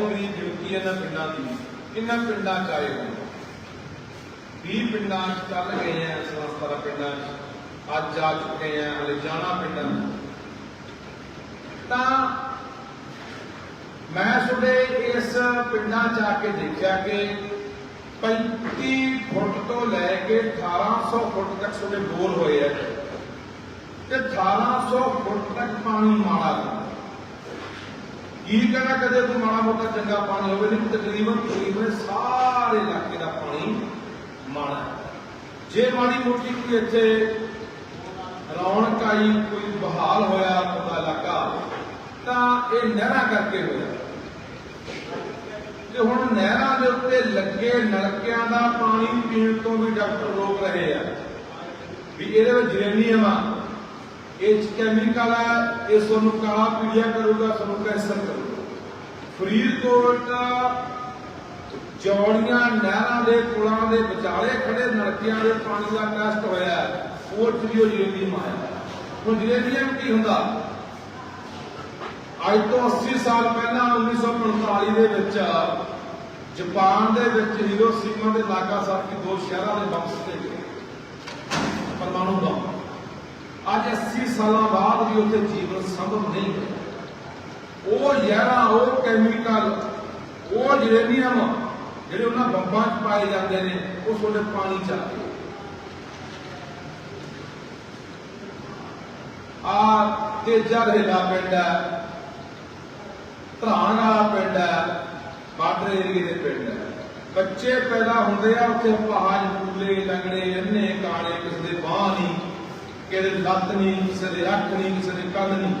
ਦੇ ਕਰੀਬ ਗਿਣਤੀ ਇਹਨਾਂ ਪਿੰਡਾਂ ਦੀ। ਇਹਨਾਂ ਪਿੰਡਾਂ ਚ ਆਏ ਹੋਏ? 20 ਪਿੰਡਾਂ ਚ ਚੱਲ ਗਏ ਆ ਸੰਸਥਾ ਪਿੰਡਾਂ ਚ। ਅੱਜ ਜਾ ਚੁੱਕੇ ਆ, ਹਲੇ ਜਾਣਾ ਪਿੰਡਾਂ ਤਾਂ ਮੈਂ ਤੁਹਾਡੇ ਇਸ ਪਿੰਡਾਂ ਚ ਆ ਕੇ ਦੇਖਿਆ ਕਿ 35 ਫੁੱਟ ਤੋਂ ਲੈ ਕੇ 1800 ਫੁੱਟ ਤੱਕ ਤੁਹਾਡੇ ਬੋਰ ਹੋਏ ਆ। ਤੇ 1800 ਫੁੱਟ ਤੱਕ ਪਾਣੀ ਮਾੜਾ ਹੈ ਕੀ ਕਹਿਣਾ ਕਦੇ ਕੋਈ ਮਾੜਾ ਮੋਟਾ ਚੰਗਾ ਪਾਣੀ ਹੋਵੇ ਨਹੀਂ ਤਕਰੀਬਨ ਤਕਰੀਬਨ ਸਾਰੇ ਇਲਾਕੇ ਦਾ ਪਾਣੀ ਮਾੜਾ ਜੇ ਮਾੜੀ ਮੋਟੀ ਕੋਈ ਇੱਥੇ ਰੌਣਕ ਆਈ, ਕੋਈ ਬਹਾਲ ਹੋਇਆ ਪਤਾ ਇਲਾਕਾ, ਤਾਂ ਇਹ ਨਹਿਰਾਂ ਕਰਕੇ ਹੋਇਆ। ਤੇ ਹੁਣ ਨਹਿਰਾਂ ਦੇ ਉੱਤੇ ਲੱਗੇ ਨਲਕਿਆਂ ਦਾ ਪਾਣੀ ਪੀਣ ਤੋਂ ਵੀ ਡਾਕਟਰ ਰੋਕ ਰਹੇ ਆ। ਵੀ ਇਹਦੇ ਵਿੱਚ ਜਰੇਨੀਅਮ ਆ ਇਹ ਕੈਮੀਕਲ ਹੈ ਇਹ ਤੁਹਾਨੂੰ ਕਾਲਾ ਪੀੜਿਆ ਕਰੂਗਾ, ਤੁਹਾਨੂੰ ਕੈਂਸਰ ਕਰੂਗਾ। ਫਰੀਦਕੋਟ ਜੌੜੀਆਂ ਨਹਿਰਾਂ ਦੇ ਪੁਲਾਂ ਦੇ ਵਿਚਾਲੇ ਖੜੇ ਨਲਕਿਆਂ ਦੇ ਪਾਣੀ ਦਾ ਟੈਸਟ ਹੋਇਆ ਉਹ 'ਚ ਵੀ ਉਹ ਹੁਣ ਜਰੇਨੀਅਮ ਕੀ ਹੁੰਦਾ? ਅੱਜ ਤੋਂ 80 ਸਾਲ ਪਹਿਲਾਂ 1945 ਦੇ ਵਿੱਚ ਜਾਪਾਨ ਦੇ ਵਿੱਚ ਹੀਰੋਸ਼ੀਮਾ ਦੇ ਨਾਗਾਸਾਕੀ ਦੋ ਸ਼ਹਿਰਾਂ ਦੇ ਬੰਬ ਸਿੱਟੇ ਗਏ। ਪਰਮਾਣੂ ਬੰਬ। ਅੱਜ 80 ਸਾਲਾਂ ਬਾਅਦ ਵੀ ਉੱਥੇ ਜੀਵਨ ਸੰਭਵ ਨਹੀਂ ਹੈ ਉਹ ਜ਼ਹਿਰਾਂ ਉਹ ਕੈਮੀਕਲ ਉਹ ਜਰੇਨੀਅਮ ਜਿਹੜੇ ਉਹਨਾਂ ਬੰਬਾਂ 'ਚ ਪਾਏ ਜਾਂਦੇ ਨੇ, ਉਹ ਤੁਹਾਡੇ ਪਾਣੀ 'ਚ ਆਉਂਦੇ ਆ ਤੇਜਾ ਰੇਲਾ ਪਿੰਡ ਹੈ, ਧਰਾਣ ਵਾਲਾ ਪਿੰਡ ਹੈ, ਬਾਰਡਰ ਏਰੀਏ ਦੇ ਪਿੰਡ ਹੈ। ਬੱਚੇ ਪੈਦਾ ਹੁੰਦੇ ਆ ਉੱਥੇ ਪਹਾੜ, ਪੂਲੇ, ਲੰਗੜੇ ਅੰਨੇ ਕਾਲੇ ਕਿਸੇ ਦੇ ਲੱਤ ਨਹੀਂ, ਕਿਸੇ ਦੇ ਅੱਖ ਨਹੀਂ, ਕਿਸੇ ਦੇ ਕੰਨ ਨਹੀਂ।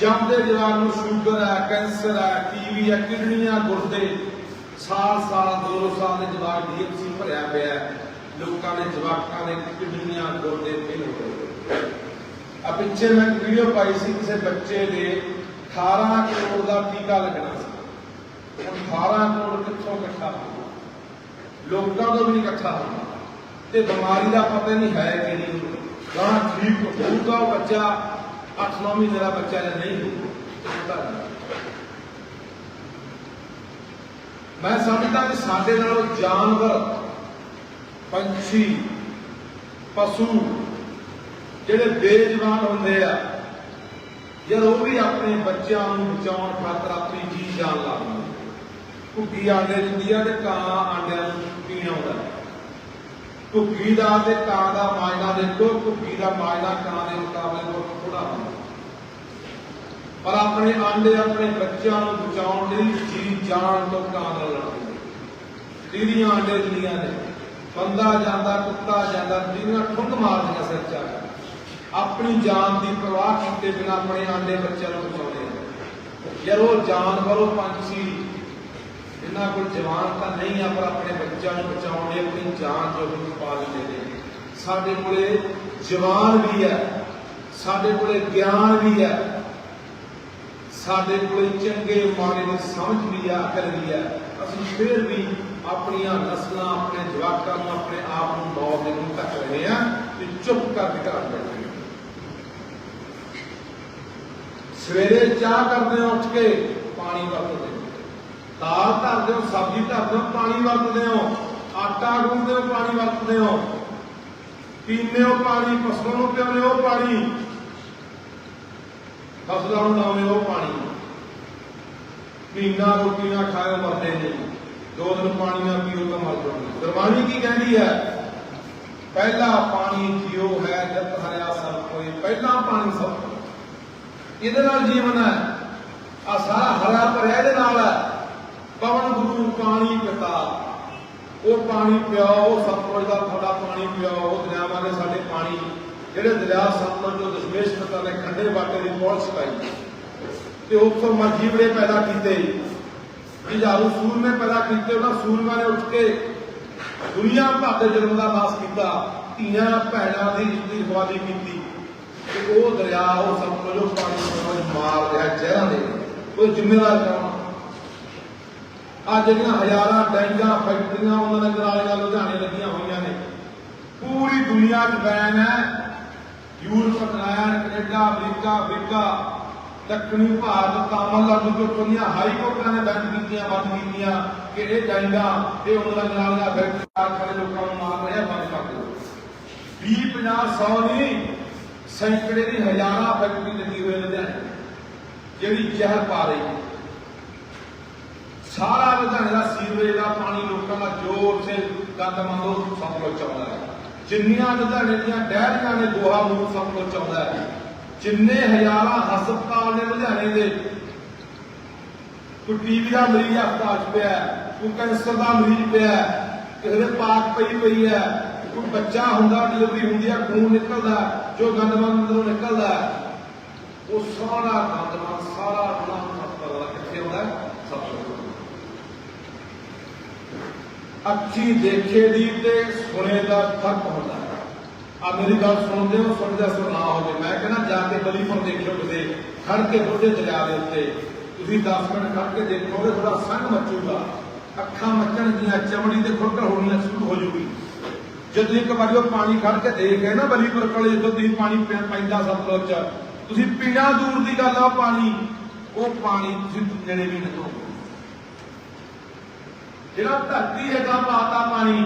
ਜੰਮਦੇ ਜਵਾਨ ਨੂੰ ਸ਼ੂਗਰ ਹੈ, ਕੈਂਸਰ ਹੈ, ਟੀਵੀ ਹੈ, ਕਿਡਨੀਆਂ ਗੁਰਦੇ। ਸਾਲ ਸਾਲ, ਦੋ ਦੋ ਸਾਲ ਦੇ ਜਵਾਕ ਡੀਐਮਸੀ ਭਰਿਆ ਪਿਆ ਲੋਕਾਂ ਦੇ ਜਵਾਕਾਂ ਦੇ ਕਿਡਨੀਆਂ ਗੁਰਦੇ ਫੇਲ ਹੋ ਗਏ। ਆ ਪਿੱਛੇ ਮੈਂ ਵੀਡੀਓ ਪਾਈ ਸੀ ਕਿਸੇ ਬੱਚੇ ਦੇ 18 ਕਰੋੜ ਦਾ ਟੀਕਾ ਲੱਗਣਾ ਸੀ। 18 ਕਰੋੜ ਕਿੱਥੋਂ ਇਕੱਠਾ ਲੋਕਾਂ ਤੋਂ ਵੀ ਨਹੀਂ ਇਕੱਠਾ ਹੋਣਾ ਤੇ ਬਿਮਾਰੀ ਦਾ ਪਤਾ ਹੀ ਨਹੀਂ ਹੈ ਕਿ ਨਹੀਂ। ਗਾਂ ਠੀਕ ਹੋਊਗਾ ਉਹ ਬੱਚਾ 8-9 ਮਹੀਨੇ ਦਾ ਬੱਚਾ ਜਾਂ ਨਹੀਂ ਹੋਊਗਾ। ਮੈਂ ਸਮਝਦਾ ਕਿ ਸਾਡੇ ਨਾਲੋਂ ਜਾਨਵਰ, ਪੰਛੀ, ਪਸ਼ੂ ਜਿਹੜੇ ਬੇਜਵਾਨ ਹੁੰਦੇ ਆ, ਯਾਰ ਉਹ ਵੀ ਆਪਣੇ ਬੱਚਿਆਂ ਨੂੰ ਬਚਾਉਣ ਖਾਤਰ ਆਪਣੀ ਜੀ ਜਾਨ ਲਾ ਦਿੰਦੇ ਘੁੱਗੀ ਆਂਡੇ ਦਿੰਦੀ ਆ ਤੇ ਕਾਂ ਆਂਡਿਆਂ ਨੂੰ ਪੀਣ ਆਉਂਦਾ। ਘੁੱਗੀ ਦਾ ਤੇ ਕਾਂ ਦਾ ਮਾਇਨਾ ਦੇਖੋ ਘੁੱਗੀ ਦਾ ਮਾਇਨਾ ਕਾਂ ਦੇ ਮੁਕਾਬਲੇ ਬਹੁਤ ਥੋੜਾ ਹੁੰਦਾ ਪਰ ਆਪਣੇ ਆਂਡੇ ਆਪਣੇ ਬੱਚਿਆਂ ਨੂੰ ਬਚਾਉਣ ਲਈ ਜੀ ਜਾਨ ਤੋਂ ਕਾਂ ਨਾਲ ਲੜਦੇ ਦੀਦੀਆਂ ਆਂਡੇ ਦਿੰਦੀਆਂ ਨੇ ਬੰਦਾ ਜਾਂਦਾ, ਕੁੱਤਾ ਜਾਂਦਾ ਦੀਦੀਆਂ ਠੁੰਡ ਮਾਰਦੀਆਂ ਸਿਰ ਚ ਆਪਣੀ ਜਾਨ ਦੀ ਪਰਵਾਹ ਕੀਤੇ ਬਿਨਾਂ ਆਪਣੇ ਆਂਡੇ ਬੱਚਿਆਂ ਨੂੰ ਬਚਾਉਂਦੇ ਆ ਯਾਰ ਉਹ ਜਾਨਵਰ ਪੰਛੀ ਇਹਨਾਂ ਕੋਲ ਜਵਾਨ ਤਾਂ ਨਹੀਂ ਆ, ਪਰ ਆਪਣੇ ਬੱਚਿਆਂ ਨੂੰ ਬਚਾਉਣ ਲਈ ਆਪਣੀ ਜਾਨ ਜੋ ਵੀ ਪਾ ਦਿੰਦੇ ਨੇ। ਸਾਡੇ ਕੋਲੇ ਜਵਾਨ ਵੀ ਹੈ, ਸਾਡੇ ਕੋਲੇ ਗਿਆਨ ਵੀ ਹੈ, ਸਾਡੇ ਕੋਲੇ ਚੰਗੇ ਮਾੜੇ ਦੀ ਸਮਝ ਵੀ ਆ, ਅਕਲ ਵੀ ਹੈ। ਅਸੀਂ ਫਿਰ ਵੀ ਆਪਣੀਆਂ ਨਸਲਾਂ, ਆਪਣੇ ਜਵਾਕਾਂ ਨੂੰ, ਆਪਣੇ ਆਪ ਨੂੰ ਮੌਤ ਦੇ ਮੂੰਹ ਤੱਕ ਰਹੇ ਆ ਤੇ ਚੁੱਪ ਕਰਕੇ ਘਰ ਬੈਠੇ ਸਵੇਰੇ ਚਾਹ ਕਰਦੇ ਹੋ, ਉੱਠ ਕੇ ਪਾਣੀ ਵਰਤਦੇ ਦਾਲ ਧਰਦੇ ਹੋ ਸਬਜ਼ੀ ਧਰਦੇ ਹੋ ਪਾਣੀ ਵਰਤਦੇ ਹੋ। ਆਟਾ ਗੁੰਨਦੇ ਹੋ ਪਾਣੀ ਵਰਤਦੇ ਹੋ। ਪੀਂਦੇ ਹੋ ਪਾਣੀ ਪਸ਼ੂਆਂ ਨੂੰ ਪਿਆਉਂਦੇ ਹੋ ਪਾਣੀ। ਫਸਲਾਂ ਨੂੰ ਲਾਉਂਦੇ ਹੋ ਪਾਣੀ। ਮਹੀਨਾ ਰੋਟੀ ਨਾ ਖਾਓ ਮਰਦੇ ਨੇ ਦੋ ਦਿਨ ਪਾਣੀ ਨਾ ਪੀਓ ਤਾਂ ਮਰ ਜਾਓਗੇ। ਗੁਰਬਾਣੀ ਕੀ ਕਹਿੰਦੀ ਹੈ? ਪਹਿਲਾ ਪਾਣੀ ਜੀਓ ਹੈ ਜਤ ਹਰਿਆ ਸਭ ਕੋਈ। ਪਹਿਲਾ ਪਾਣੀ ਸਭ ਤੋਂ। ਇਹਦੇ ਨਾਲ ਜੀਵਨ ਹੈ। ਆ ਸਾਰਾ ਹਰਾ ਭਰਿਆ ਇਹਦੇ ਨਾਲ ਹੈ। ਪਵਨ ਗੁਰੂ ਪਾਣੀ ਪਿਤਾ ਉਹ ਪਾਣੀ ਪਿਆਓ ਉਹ ਦਾ ਤੁਹਾਡਾ ਪਾਣੀ ਪਿਆਓ। ਦਰਿਆਵਾਂ ਦੇ ਸਾਡੇ ਪਾਣੀ, ਜਿਹੜੇ ਦਰਿਆ ਸਤਲੁਜ ਜੋ ਦਸ਼ਮੇਸ਼ ਪਿਤਾ ਨੇ ਖੰਡੇ ਬਾਟੇ ਦੀ ਪਹੁੰਚ ਸਿਖਾਈ ਤੇ ਉੱਥੋਂ ਮਰਜੀਵੜੇ ਪੈਦਾ ਕੀਤੇ। ਹਜ਼ਾਰੂ ਸੂਰਮੇ ਪੈਦਾ ਕੀਤੇ, ਉਹਨਾਂ ਸੂਰਮਿਆਂ ਨੇ ਉੱਠ ਕੇ ਦੁਨੀਆ ਭਰ ਦੇ ਜਨਮ ਦਾ ਨਾਸ ਕੀਤਾ। ਧੀਆਂ, ਭੈਣਾਂ ਦੀ ਜਿੰਦੀ ਖਵਾਦੀ ਕੀਤੀ। ਤੇ ਉਹ ਦਰਿਆ, ਉਹ ਸਭ ਕੁਝ ਪਾਣੀ ਨੂੰ ਮਾਰ ਰਿਹਾ, ਜ਼ਹਿਰਾਂ ਦੇ ਉਹ ਜ਼ਿੰਮੇਵਾਰ ਕੌਣ? ਆ ਜਿਹੜੀਆਂ ਹਜ਼ਾਰਾਂ ਡੈਂਗਾਂ ਫੈਕਟਰੀਆਂ, ਉਹਨਾਂ ਦੇ ਨਾਲੀਆਂ ਲੁਧਿਆਣੇ ਲੱਗੀਆਂ ਹੋਈਆਂ ਨੇ। ਪੂਰੀ ਦੁਨੀਆ 'ਚ ਬੈਨ ਹੈ। Europe, England, Canada, America Africa ਦੱਖਣੀ ਭਾਰਤ, ਤਾਮਿਲਨਾਡੂ ਤੋਂ ਪੰਨੀਆਂ ਹਾਈ ਕੋਰਟਾਂ ਨੇ ਬੈਨ ਕੀਤੀਆਂ, ਬੰਦ ਕੀਤੀਆਂ ਕਿ ਇਹ ਜਾਇਂਦਾ ਇਹ ਉਹਨਾਂ ਨਾਲ ਦਾ ਫੈਕਟਰੀ ਕਾਰਖਾਨੇ ਲੋਕਾਂ ਨੂੰ ਮਾਰ ਰਿਹਾ ਬੰਦ ਕਰ ਦਿਓ। 20 50 100 ਨਹੀਂ, ਸੈਂਕੜੇ ਦੀ ਹਜ਼ਾਰਾਂ ਫੈਕਟਰੀ ਲੱਗੀ ਹੋਈ ਲੁਧਿਆਣੇ। ਜਿਹੜੀ ਜ਼ਹਿਰ ਪਾ ਰਹੀ ਹੈ। ਸਾਰਾ ਲੁਧਿਆਣੇ ਦਾ ਸੀਵਰੇਜ ਦਾ ਪਾਣੀ ਲੋਕਾਂ ਦਾ ਜੋ ਸੇ ਗੰਦ ਸਭ ਕੁਝ ਚਾਹੁੰਦਾ ਹੈ। ਜਿੰਨੀਆਂ ਲੁਧਿਆਣੇ ਦੀਆਂ ਡੈਰੀਆਂ ਨੇ ਗੋਹਾ ਮੂਲ ਸਭ ਕੁਝ ਚਾਹੁੰਦਾ ਹੈ। ਜਿੰਨੇ ਹਜ਼ਾਰਾਂ ਹਸਪਤਾਲ ਨੇ ਲੁਧਿਆਣੇ ਦੇ, ਕੋਈ ਟੀਵੀ ਦਾ ਮਰੀਜ਼ ਹਸਪਤਾਲ 'ਚ ਪਿਆ ਕੋਈ ਕੈਂਸਰ ਦਾ ਮਰੀਜ਼ ਪਿਆ ਕਿਸੇ ਦੇ ਪਾਕ ਪਈ ਪਈ ਹੈ, ਕੋਈ ਬੱਚਾ ਹੁੰਦਾ, ਡਿਲੀਵਰੀ ਹੁੰਦੀ ਹੈ, ਖੂਨ ਨਿਕਲਦਾ ਜੋ ਗੰਦਮੰਦ ਅੰਦਰੋਂ ਨਿਕਲਦਾ ਉਹ ਸਾਰਾ ਗੰਦਮੰਦ ਸਾਰਾ ਗੁਨਾਹ ਹਸਪਤਾਲ ਦਾ ਕਿੱਥੇ ਹੁੰਦਾ ਸਭ ਤੋਂ ਉੱਪਰ। ਅੱਖੀ ਦੇਖੇ ਦੀ ਤੇ ਸੁਣੇ ਦਾ ਫ਼ਰਕ ਹੁੰਦਾ ਹੈ। ਆ ਮੇਰੀ ਗੱਲ ਸੁਣਦੇ ਹੋ, ਸੁਣਦੇ ਸੁਣ ਨਾ ਹੋਵੇ। ਮੈਂ ਕਹਿੰਦਾ ਜਾ ਕੇ ਬਲੀਪੁਰ ਦੇਖਿਓ ਕਿਤੇ, ਖੜ ਕੇ ਬੁੱਢੇ ਦਰਿਆ ਦੇ ਉੱਤੇ। ਤੁਸੀਂ 10 ਮਿੰਟ ਖੜ ਕੇ ਦੇਖੋਗੇ ਥੋੜਾ ਸੰਗ ਮੱਚੂਗਾ। ਅੱਖਾਂ ਮੱਚਣ ਦੀਆਂ ਚਮੜੀ ਦੇ ਖੁਰਕ ਹੋਣੀਆਂ ਸ਼ੁਰੂ ਹੋ ਜੂਗੀ। ਜਦੋਂ ਇੱਕ ਵਾਰੀ ਉਹ ਪਾਣੀ ਖੜ ਕੇ ਦੇਖ ਗਏ ਨਾ ਬਲੀਪੁਰ ਕੋਲੇ, ਜਦੋਂ ਤੁਸੀਂ ਪਾਣੀ ਪੈਂਦਾ ਸਤਲੁਜ ਚ, ਤੁਸੀਂ ਪੀਣਾ ਦੂਰ ਦੀ ਗੱਲ ਆ ਪਾਣੀ। ਉਹ ਪਾਣੀ ਤੁਸੀਂ ਨੇੜੇ ਵੀ ਨਹੀਂ ਜਿਹੜਾ ਧਰਤੀ ਹੇਠਾਂ ਪਾਤਾ ਪਾਣੀ,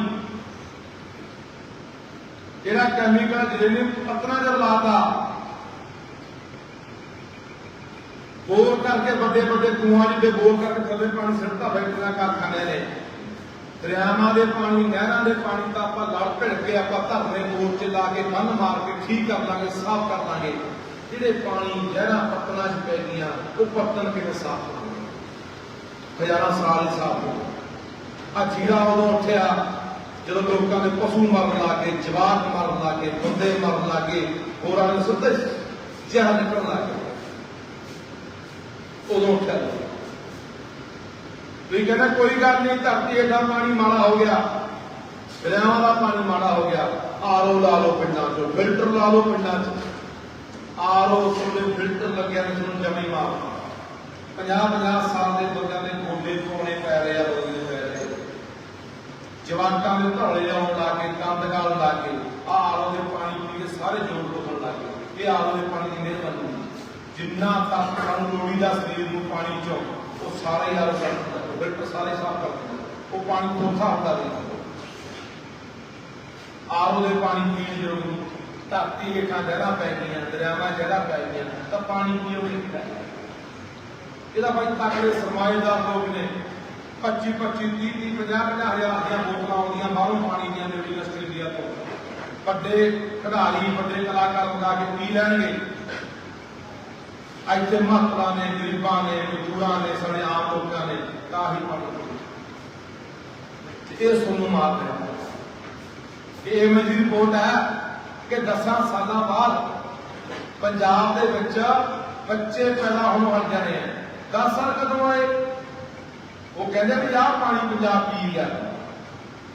ਜਿਹੜਾ ਕੈਮੀਕਲ ਜਿਹੜੇ ਪੱਤਰਾਂ ਚ ਲਾਤਾ, ਬੋਰ ਕਰਕੇ ਵੱਡੇ ਵੱਡੇ ਕੂਆਂ ਜਿਹਦੇ ਬੋਰ ਕਰਕੇ ਥੱਲੇ ਪਾਣੀ ਸਿੱਟਦਾ ਫੈਕਟਰੀਆਂ ਕਾਰਖਾਨੇ ਨੇ। ਦਰਿਆਵਾਂ ਦੇ ਪਾਣੀ, ਨਹਿਰਾਂ ਦੇ ਪਾਣੀ ਤਾਂ ਆਪਾਂ ਲੜ ਭਿੜ ਕੇ ਆਪਾਂ ਧਰਨੇ ਬੋਰ 'ਚ ਲਾ ਕੇ ਬੰਨ ਮਾਰ ਕੇ ਠੀਕ ਕਰ ਲਾਂਗੇ ਸਾਫ਼ ਕਰ ਲਾਂਗੇ ਜਿਹੜੇ ਪਾਣੀ, ਨਹਿਰਾਂ ਪੱਤਨਾਂ 'ਚ ਪੈ ਗਈਆਂ, ਉਹ ਪੱਤਨ ਕਿਵੇਂ ਸਾਫ਼ ਹੋਣਗੇ ਹਜ਼ਾਰਾਂ ਸਾਲ ਹੀ ਸਾਫ਼ ਹੋਣਗੇ ਆ ਜੀਰਾ ਉਦੋਂ ਉੱਠਿਆ, ਜਦੋਂ ਲੋਕਾਂ ਦੇ ਪਸ਼ੂ ਮਰਨ ਲੱਗੇ, ਜਵਾਕ ਮਰਨ ਲੱਗੇ, ਬੰਦੇ ਮਰਨ ਲੱਗੇ, ਹੋਰਾਂ ਨੇ ਸੁੱਤੇ ਜ਼ਹਿਰ ਨਿਕਲਣ ਲੱਗੇ। ਉਦੋਂ ਉੱਠਿਆ। ਵੀ ਕਹਿੰਦਾ, ਕੋਈ ਗੱਲ ਨਹੀਂ, ਧਰਤੀ ਹੇਠਾਂ ਪਾਣੀ ਮਾੜਾ ਹੋ ਗਿਆ। ਦਰਿਆਵਾਂ ਦਾ ਪਾਣੀ ਮਾੜਾ ਹੋ ਗਿਆ। ਆਰਓ ਲਾ ਲਓ ਪਿੰਡਾਂ 'ਚ, ਫਿਲਟਰ ਲਾ ਲਓ ਪਿੰਡਾਂ 'ਚ। ਆਰਓ ਤੁਹਾਡੇ ਫਿਲਟਰ ਲੱਗਿਆ ਨੇ ਤੁਹਾਨੂੰ ਜਮੀ ਮਾਰ 50 50 ਸਾਲ ਦੇ ਬੰਦਿਆਂ ਦੇ ਗੋਡੇ ਪਾਉਣੇ ਪੈ ਰਹੇ ਆ। ਜਵਾਕਾਂ ਦੇ ਧੌਲੇ ਆਉਣ ਲੱਗ ਕੇ ਕੰਦ ਗਾਲ ਲੱਗ ਕੇ ਆ ਆਲੋ ਦੇ ਪਾਣੀ ਪੀ ਕੇ ਸਾਰੇ ਜੋੜ ਟੁੱਟਣ ਲੱਗ। ਗਏ ਇਹ ਆਲੋ ਦੇ ਪਾਣੀ ਦੀ ਮਿਹਰਬਾਨੀ ਹੈ। ਜਿੰਨਾ ਤੱਕ ਸਾਨੂੰ ਲੋੜੀਦਾ ਸਰੀਰ ਨੂੰ ਪਾਣੀ ਚੋਂ, ਉਹ ਸਾਰੇ ਆਲੋ ਕੱਢ ਦਿੰਦਾ ਫਿਲਟਰ ਸਾਰੇ ਸਾਫ਼ ਕਰ ਦਿੰਦਾ। ਉਹ ਪਾਣੀ ਥੋੜਾ ਹੁੰਦਾ ਨਹੀਂ ਆਲੋ ਦੇ ਪਾਣੀ ਪੀਣ ਯੋਗ ਨਹੀਂ ਧਰਤੀ ਹੇਠਾਂ ਜੜ੍ਹਾਂ ਪੈ ਗਈਆਂ, ਦਰਿਆਵਾਂ ਜੜ੍ਹਾਂ ਪੈ ਗਈਆਂ, ਤਾਂ ਪਾਣੀ ਪੀਓਗੇ ਕਿੱਦਾਂ ਇਹਦਾ ਭਾਈ ਤਕੜੇ ਸਰਮਾਏਦਾਰ ਲੋਕ ਨੇ। 25 25 30 30 50 50 ਹਜ਼ਾਰ ਦੀਆਂ ਬੋਤਲਾਂ ਆਉਂਦੀਆਂ, ਬਾਹਰੋਂ ਪਾਣੀ ਦੀਆਂ ਨੇ ਆਸਟ੍ਰੇਲੀਆ ਤੋਂ। ਵੱਡੇ ਖਿਡਾਰੀ, ਵੱਡੇ ਕਲਾਕਾਰ ਲਗਾ ਕੇ ਪੀ ਲੈਣਗੇ? ਇੱਥੇ ਮਹਤਰਾ ਨੇ, ਗਰੀਬਾਂ ਨੇ, ਮਜ਼ਦੂਰਾਂ ਨੇ ਸਾਡੇ ਆਮ ਲੋਕਾਂ ਨੇ ਕਾਹੀ ਪਾਣੀ ਇਹ ਸੁਣਨ ਮਾਰ ਰਿਹਾ ਇਹ ਮੇਰੀ ਰਿਪੋਰਟ ਹੈ ਕਿ 10 ਸਾਲਾਂ ਬਾਅਦ ਪੰਜਾਬ ਦੇ ਵਿੱਚ ਬੱਚੇ ਪੈਦਾ ਹੋਣ ਲੱਗ ਨੇ। ਆ 10 ਸਾਲ ਕਦੋਂ ਆਏ? ਉਹ ਕਹਿੰਦੇ ਵੀ ਆਹ ਪਾਣੀ ਪੰਜਾਬ ਪੀ ਗਿਆ